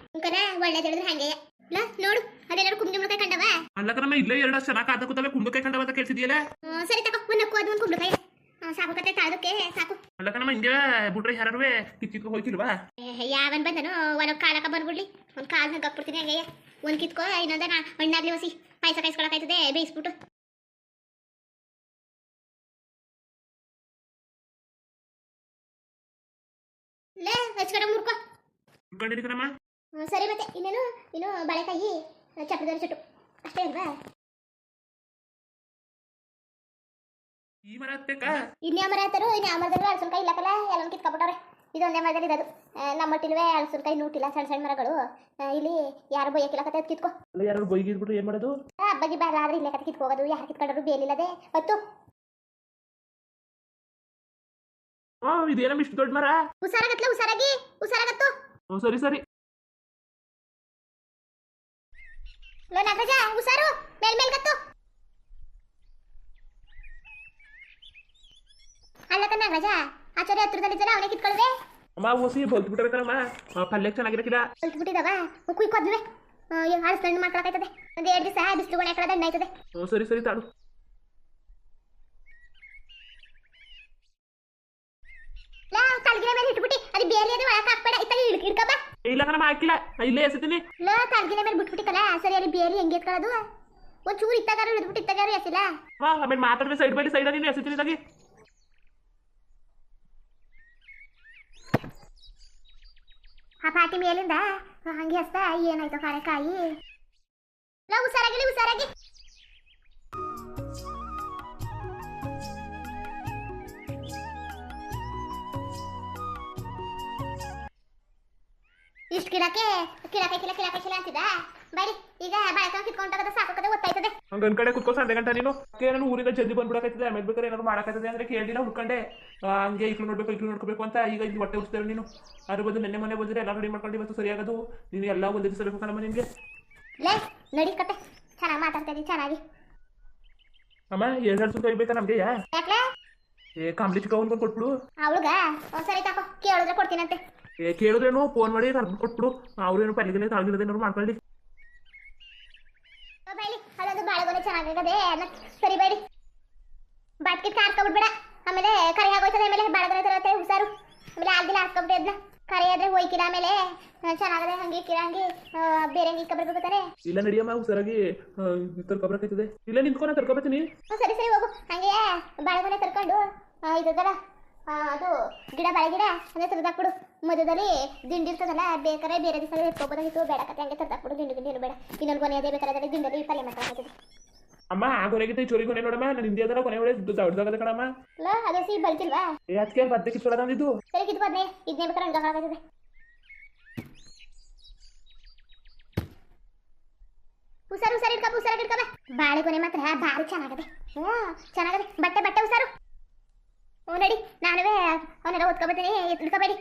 ಒಳ್ಳೆ ಹೇಳಿದ್ರೆ ಹಂಗೆ ಇಲ್ಲ ನೋಡು ಅದೇನಾದ್ರು ಕುಂಬಳಕಾಯಿ ಕಂಡವ? ಅಲ್ಲಕ ನಮ್ಮ ಇಲ್ಲೇ ಎರಡು ಚೆನ್ನಾಗಿ ಕಾದ ಕೂತವೆ ಕುಂಬಳಕಾಯಿ ಕಂಡವ ಅಂತ ಕೇಳ್ತಿದ್ಯಲ್ಲ ಸರಿ ತಗೋ ಒಂದು ನಕ್ಕು ಅದು ಒಂದು ಕುಂಬಳಕಾಯಿ. ಆ, ಸಾಕು ಕತೆ ತಾಳದಕ್ಕೆ ಸಾಕು. ಅಲ್ಲಕ ನಮ್ಮ ಹಿಂಗೆ ಬಿಟ್ರೆ ಯಾರು ಕಿಚ್ಚಿತ್ಕೊ ಹೋಯ್ತಿಲ್ವಾ? ಯಾವನ್ ಬಂದನು ಒಂದ್ ಕಾಲಕ್ಕ ಬಂದ್ಬಿಡ್ಲಿ. ಒಂದ್ ಕಾಲ್ ಹಂಗೆ ಹಾಕ್ಬಿಡ್ತೀನಿ ಹಂಗೆ ಒಂದ್ ಕಿತ್ಕೋ ಇನ್ನೊಂದ ಹಣ್ಣಾಗ್ಲಿ ಹೊಸಿ ಪಾಯಸ ಕಾಯಿಸ್ಕೊಳಕಾಯ್ತದೆ ಬೇಯಿಸ್ಬಿಟ್ಟು. ಲೇ ಹಚ್ಕರ ಮುರ್ಕೋ. ಹ್ಮ್, ಸರಿ ಮತ್ತೆ. ಇನ್ನೇನು ಇನ್ನು ಬಾಳೆಕಾಯಿ ಚಪ್ಪದಲ್ಲಿ ಚಟು ಅಷ್ಟೇ ಅಲ್ವಾ? ಈ ಮರ ಹತ್ಬೇಕಾ? ಇನ್ಯಾವ ಮರ ಆಯ್ತಾರು ಇನ್ಯಾವ ಮರದಲ್ಲಿ ಹಲಸಿನಕಾಯಿ ಇಲ್ಲಕಲ್ಲ? ಎಲ್ಲ ಕಿತ್ಕೊಬಿಟ್ಟವ್ರೆ. ಇದೊಂದೇ ಮರದಲ್ಲಿ ಇರೋದು. ಆ, ನಮ್ಮ ಒಟ್ಟಿಲ್ವೇ ಹಲಸಿನಕಾಯಿ ನೂಟಿಲ್ಲ ಸಣ್ಣ ಸಣ್ಣ ಮರಗಳು. ಇಲ್ಲಿ ಯಾರು ಬೈಯಕ್ಕಿಲ್ಲ ಕತೆ ಅದ್ ಕಿತ್ಕೋ ಯಾರು ಬೈಗಿದ್ಬಿಟ್ರು ಏನ್ ಮಾಡೋದು? ಹಬ್ಬಗೆ ಬಾರ ಆದ್ರೆ ಇಲ್ಲೇ ಕತೆ ಕಿತ್ಕೋಗೋದು. ಯಾರು ಕಿತ್ಕೊಂಡ್ರು ಬೇಲಿಲ್ಲದೆ ಹತ್ತು. ಹಾ ಇದೇನಮ್ಮ ಇಷ್ಟು ದೊಡ್ಡ ಮರ? ಹುಷಾರಾಗತ್ಲ ಹುಷಾರಾಗಿ? ಹುಷಾರಾಗತ್ತು? ಹ್ಞೂ ಸರಿ ಸರಿ. ಲೋ ನಾಗರಾಜ ಹುಷಾರು ಮೇಲ್ ಮೇಲ್ ಕತ್ತು ಅಲ್ಲಕ ನಾಗರಾಜ ಆಚಾರ್ಯ ಹತ್ರದಲ್ಲಿದ್ದಲ್ಲ ಅವನೇ ಕಿತ್ಕೊಳ್ವೆ ಅಮ್ಮ ಓಸಿ ಬಲ್ತ್ ಬಿಟ್ಟಬೇಕಮ್ಮ ಪಲ್ಯಕ್ಕೆ ಚೆನ್ನಾಗಿರಕ್ಕಿಲ್ಲ ಬಿಟ್ಟಿದವ ಕುಯ್ಕೊದ್ವೆ ಹಳಸಣ್ಣು ಮಾಡ್ಕೊಳಕಾಯ್ತದೆ ಒಂದ್ ಎರಡು ದಿವಸ ಬಿಸಿಲು ಒಣ ಹಾಕೊಳ್ಳೋದು ಎಣ್ಣೆ ಆಯ್ತದೆ ಹ್ಞೂ ಸರಿ ಸರಿ ತಾಳು ತಲ್ಗಿನ ಮೇಲೆ ಇಟ್ಬಿಟ್ಟು ಅದು ಬೇರೆ ಅದು ಒಳಕ ಹಾಕ್ಬೇಡ ಇತ್ತಾಗ ಏ, ಇಲ್ಲ ಕಣಮ್ಮ ಹಾಕಿಲ್ಲ. ಇಲ್ಲೇ ಎಸಿತೀನಿ. ಲಾ ತಲ್ಗಿನ ಮೇಲೆ ಬಿಟ್ಬಿಟ್ಟಿಕಲ್ಲ ಸರಿ ಅಲ್ಲಿ ಬೇರೆ ಹೆಂಗೆ ಎತ್ಕೊಳ್ಳೋದು? ಒಂದ್ ಚೂರು ಇತ್ತಾಗಾರು ಹಿಡಿದ್ಬಿಟ್ಟು ಇತ್ತಾಗಾರು ಎಸಿಲ್ಲ. ಹಾ ಆಮೇಲೆ ಸೈಡ್ ಬೈ ಸೈಡ್ ನೀನು ಎಸಿತೀನಿ ಇದಾಗಿ. ಆ ಪಾಟಿ ಮೇಲಿಂದ ಹಂಗೆ ಹಸ್ತ ಏನಾಯ್ತು ಕಾಳೆಕಾಯಿ ಲಾ ಹುಷಾರಾಗಿಲಿ ಹುಷಾರಾಗಿ. ಇಷ್ಟು ಗಿಡಕ್ಕೆ ಕಿಳಕಾಯಿ ಕಿಲ ಕಿಳಕಾಯಿ ಶಿಲ ಅಂತಿದ್ದ ಬರಿ ಈಗ ಬಾಳೆಕಾಯಿ ಕಿತ್ಕೊಂಡಾಗದ ಸಾಕೋಕದೆ ಗೊತ್ತಾಯ್ತದೆ ಹಂಗ ಕಡೆ ಕುತ್ಕೋ ಸಂದೆ ಗಂಟ ನೀನು. ನಾನು ಊರಿಂದ ಜಲ್ದಿ ಬಂದ್ಬಿಡಕೈತದೆ ಆಮೇಲೆ ಬೇಕಾದ್ರೆ ಏನಾದ್ರು ಮಾಡಕೈತದೆ ಅಂದ್ರೆ ಕೇಳಿಲ್ಲ ಹುಡ್ಕೊಂಡೆ. ಹಂಗೆ ಇಕ್ಳು ನೋಡ್ಬೇಕು ಇಕ್ಳು ನೋಡ್ಕೋಬೇಕು ಅಂತ ಈಗ ಇಲ್ಲಿ ಹೊಟ್ಟೆ ಉಡ್ಸ್ತೇವೆ ನೀನು. ಅದ್ರ ಬದಲು ನೆನ್ನೆ ಮನೆ ಬಂದ್ರೆ ಎಲ್ಲ ರೆಡಿ ಮಾಡ್ಕೊಂಡು ಇವತ್ತು ಸರಿಯಾಗದು. ನೀನು ಎಲ್ಲ ಒಂದೇ ದಿವಸ ಬೇಕು ಕಣಮ್ಮ ನಿನ್ಗೆ. ಲೇ ನಡಿ ಕತೆ. ಚೆನ್ನಾಗಿ ಮಾತಾಡ್ತಾ ಇದೀನಿ ಚೆನ್ನಾಗಿ. ಅಮ್ಮ ಎರಡು ಸುತ್ತ ಬೇಕಾ ನಮ್ಗೆ? ಯಾ ಏ ಕಾಂಬ್ಲಿ ಚಿಕ್ಕ ಒಂದು ಕೊಟ್ಬಿಡು. ಅವಳುಗ ಒಂದ್ಸರಿ ತಕೋ ಕೇಳಿದ್ರೆ ಕೊಡ್ತೀನಂತೆ. ಕೇಳಿದ್ರೇನು ಫೋನ್ ಮಾಡಿ ಕರ್ದು ಕೊಟ್ಬಿಡು. ಅವ್ರೇನು ಪಲ್ಲಿಗೆ ತಾಳ್ಗಿರೋದೇನಾದ್ರು ಮಾಡ್ಕೊಳ್ಳಿ. ಬೈಲಿ. ಅದೊಂದು ಬಾಳೆಗೊನೆ ಚೆನ್ನಾಗದೆ ಸರಿ ಬೈಲಿ. ಬಾಟ್ಕಿಟ್ ಹಾರ್ಕೊಬಿಡ್ಬೇಡ ಆಮೇಲೆ ಕರಿ ಆಗೋಯ್ತದೆ ಆಮೇಲೆ ಬಾಳೆಗೊನೆ ತರತ್ತೆ ಹುಷಾರು. ಆಮೇಲೆ ಆಗಿಲ್ಲ ಹಾರ್ಕೊಬಿಟ್ಟೆ ಅದನ್ನ ಕರಿ ಆದ್ರೆ ಹೋಯ್ಕಿಲ್ಲ ಆಮೇಲೆ ಚೆನ್ನಾಗದೆ ಹಂಗೆ ಕಿರ ಹಂಗೆ ಬೇರೆ ಹಂಗೆ ಇಕ್ಕಬರ್ಬೇಕಾರೆ ಇಲ್ಲ ನಡಿಯಮ್ಮ ಹುಷಾರಾಗಿ ತರ್ಕೊಬರಕೈತದೆ ಇಲ್ಲ ನಿಂತ್ಕೊಂಡು ತರ್ಕೊಬತ್ತೀನಿ ಹ್ಞೂ ಸರಿ ಸರಿ ಹೋಗು. ಹಂಗೆ ಬಾಳೆಗೊನೆ ತರ್ಕೊಂಡು ಆ, ಅದು ಗಿಡ ಬಾಳೆ ಗಿಡ ಅಂದ್ರೆ ಕೊಡು. ಮಧ್ಯದಲ್ಲಿ ದಿಂಡಿ ಇರ್ತದಲ್ಲ ಬೇಕಾದ್ರೆ ಬೇರೆ ದಿವಸ ಎತ್ಕೋಬೋದಾಗಿತ್ತು ಬೇಡ ಕತೆ ಹಂಗೆ ತರದ ಕೊಡು ದಿಂಡಿ ಏನು ಬೇಡ. ಇನ್ನೊಂದು ಕೊನೆ ಅದೇ ಬೇಕಾದ್ರೆ ಅದರಲ್ಲಿ ದಿಂಡಲ್ಲಿ ಪಲ್ಯ ಮಾಡ್ಬೇಕಾಗ್ತದೆ ಅಮ್ಮ ಆ ಕೊನೆಗಿಂತ ಚೋರಿ ಕೊನೆ ನೋಡಮ್ಮ. ನಾನು ಹಿಂದಿ ಅದರ ಕೊನೆ ಒಳ್ಳೆ ದೊಡ್ಡದಾಗದ ಕಣಮ್ಮ. ಲಾ ಅದು ಸಿ ಬಲ್ತಿಲ್ವಾ ಏ ಅದಕ್ಕೆ ಬದ್ದೆ ಕಿತ್ಕೊಳ್ಳೋದ ಅಂದಿದ್ದು ಸರಿ ಕಿತ್ತು ಬದ್ನೆ ಇದನ್ನೇ ಬೇಕಾದ್ರೆ ಹಂಗಾಗ್ತದೆ ಹುಷಾರು ಹುಷಾರು ಇಟ್ಕೊ ಹುಷಾರಾಗಿ ಇಟ್ಕೊ ಬಾಳೆಗೊನೆ ಮಾತ್ರ ಭಾರಿ ಚೆನ್ನಾಗದೆ. ಹ್ಞೂ ಚೆನ್ನಾಗದೆ. ಬಟ್ಟೆ ಬಟ್ಟೆ ಹುಷಾರು. ಹ್ಞೂ ನಡಿ ನಾನುವೇ ಅವನೆಲ್ಲ ಓದ್ಕೊಬತ್ತೀನಿ ಇಟ್ಕೊಬೇಡಿ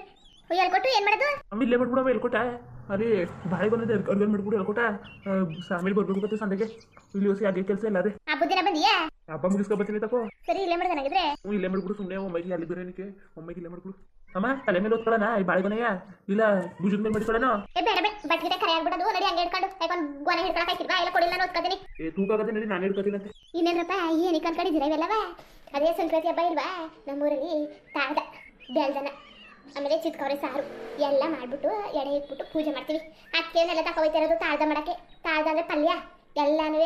ಹೇಳ್ಕೊಟ್ಟು ಏನು ಮಾಡೋದು? ಇಲ್ಲೇ ಮಾಡ್ಬಿಡಮ್ಮ ಹೇಳ್ಕೊಟ್ಟ ಅದೇ ಬಾಳೆ ಬಂದಿದೆ ಅರ್ಗಲ್ ಮಾಡ್ಬಿಟ್ಟು ಹೇಳ್ಕೊಟ್ಟ ಆಮೇಲೆ ಬರ್ಬೇಕು ಮತ್ತೆ ಸಂಡೆಗೆ. ಇಲ್ಲಿ ಹೊಸ ಅದೇ ಕೆಲಸ ಇಲ್ಲ ಅದೇ ಹಬ್ಬದ ದಿನ ಬಂದಿಯಾ? ಹಬ್ಬ ಮುಗಿಸ್ಕೊಬತ್ತೀನಿ ತಕೋ. ಸರಿ ಇಲ್ಲೇ ಮಾಡ್ದನಾಗಿದ್ರೆ ಹ್ಞೂ ಇಲ್ಲೇ ಮಾಡ್ಬಿಡು ಸುಮ್ಮನೆ ಒಮ್ಮೆಗೆ ಅಲ್ಲಿ ಬೇರೆನಿಕೆ ಒಮ್ಮೆಗೆ ಇಲ್ಲೇ ಮಾಡ್ಬಿಡು. ಅಮ್ಮ ತಲೆ ಮೇಲೆ ಓದ್ಕೊಳ್ಳೋಣ ಈ ಬಾಳೆಗೊನೆಯ ಇಲ್ಲ ಭುಜದ ಮೇಲೆ ಮಾಡ್ಕೊಳ್ಳೋಣ ಏ ಬೇಡ ಬೇಡ ಬಟ್ಲಿಗೆ ಕರೆ ಆಗ್ಬಿಡೋದು. ನಡಿ ಹಂಗೆ ಹಿಡ್ಕೊಂಡು. ಯಾಕೊಂದು ಗೊನೆ ಹಿಡ್ಕೊಳಕ್ಕೆ ಹಾಕಿಲ್ವಾ ಎಲ್ಲ ಕೊಡಿಲ್ಲ ಓದ್ಕೊತೀನಿ ಏ ತೂಕ ಆಗತ್ತೆ ನಡಿ ನಾನು ಹಿಡ್ಕೊತೀನಂತೆ. ಇನ್ನೇನಪ್ಪ ಏನಕ್ಕೆ ಅನ್ಕೊಂಡಿದ್ದೀರ ಇವೆಲ್ಲವ? ಅದೇ ಸಂಕ್ರಾಂತಿ ಹಬ್ಬ ಇಲ್ವಾ? ನಮ್ಮೂರಲ್ಲಿ ತಾಳ್ದ ಬೆಳ್ದನ ಆಮೇಲೆ ಚಿತ್ಕವ್ರೆ ಸಾರು, ಎಲ್ಲ ಮಾಡಿಬಿಟ್ಟು ಎಡೆ ಇಟ್ಬಿಟ್ಟು ಪೂಜೆ ಮಾಡ್ತೀವಿ. ಅಕ್ಕಿಯನ್ನೆಲ್ಲ ತಗೋಯ್ತಿರೋದು ತಾಳ್ದ ಮಾಡೋಕ್ಕೆ. ತಾಳ್ದ ಅಂದರೆ ಪಲ್ಯ. ಎಲ್ಲನೂ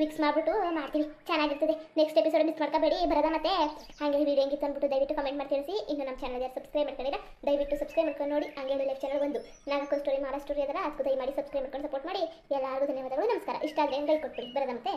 ಮಿಕ್ಸ್ ಮಾಡಿಬಿಟ್ಟು ಮಾಡ್ತೀವಿ. ಚೆನ್ನಾಗಿರ್ತದೆ. ನೆಕ್ಸ್ಟ್ ಎಪಿಸೋಡ್ ಮಿಸ್ ಮಾಡ್ಕೋಬೇಡಿ. ಬರೋದ ಮತ್ತೆ? ಹಾಗೆ ವೀಡಿಯೋ ಹೆಂಗಿತ್ತು ಅಂದ್ಬಿಟ್ಟು ದಯವಿಟ್ಟು ಕಮೆಂಟ್ ಮಾಡಿ ತಿಳಿಸಿ. ಇನ್ನು ನಮ್ಮ ಚಾನಲ್ ಯಾರು ಸಬ್ಸ್ಕ್ರೈಬ್ ಮಾಡ್ಕೊಂಡಿಲ್ಲ, ದಯವಿಟ್ಟು ಸಬ್ಸ್ಕ್ರೈಬ್ ಮಾಡ್ಕೊಂಡು ನೋಡಿ. ಹಂಗೆ ಲೈಕ್ ಚಾನಲ್ ಒಂದು. ನಾಲ್ಕು ಸ್ಟೋರಿ ಮಾಡೋ ಸ್ಟೋರಿ ಅದರ ಅದಕ್ಕೂ ದಯಮಾಡಿ ಸಬ್ಸ್ಕ್ರೈಬ್ ಮಾಡ್ಕೊಂಡು ಸಪೋರ್ಟ್ ಮಾಡಿ. ಎಲ್ಲರಿಗೂ ಧನ್ಯವಾದಗಳು. ನಮಸ್ಕಾರ. ಇಷ್ಟ ಆದರೆ ಕೈ ಕೊಟ್ಬಿಡಿ. ಬರೋದ ಮತ್ತೆ?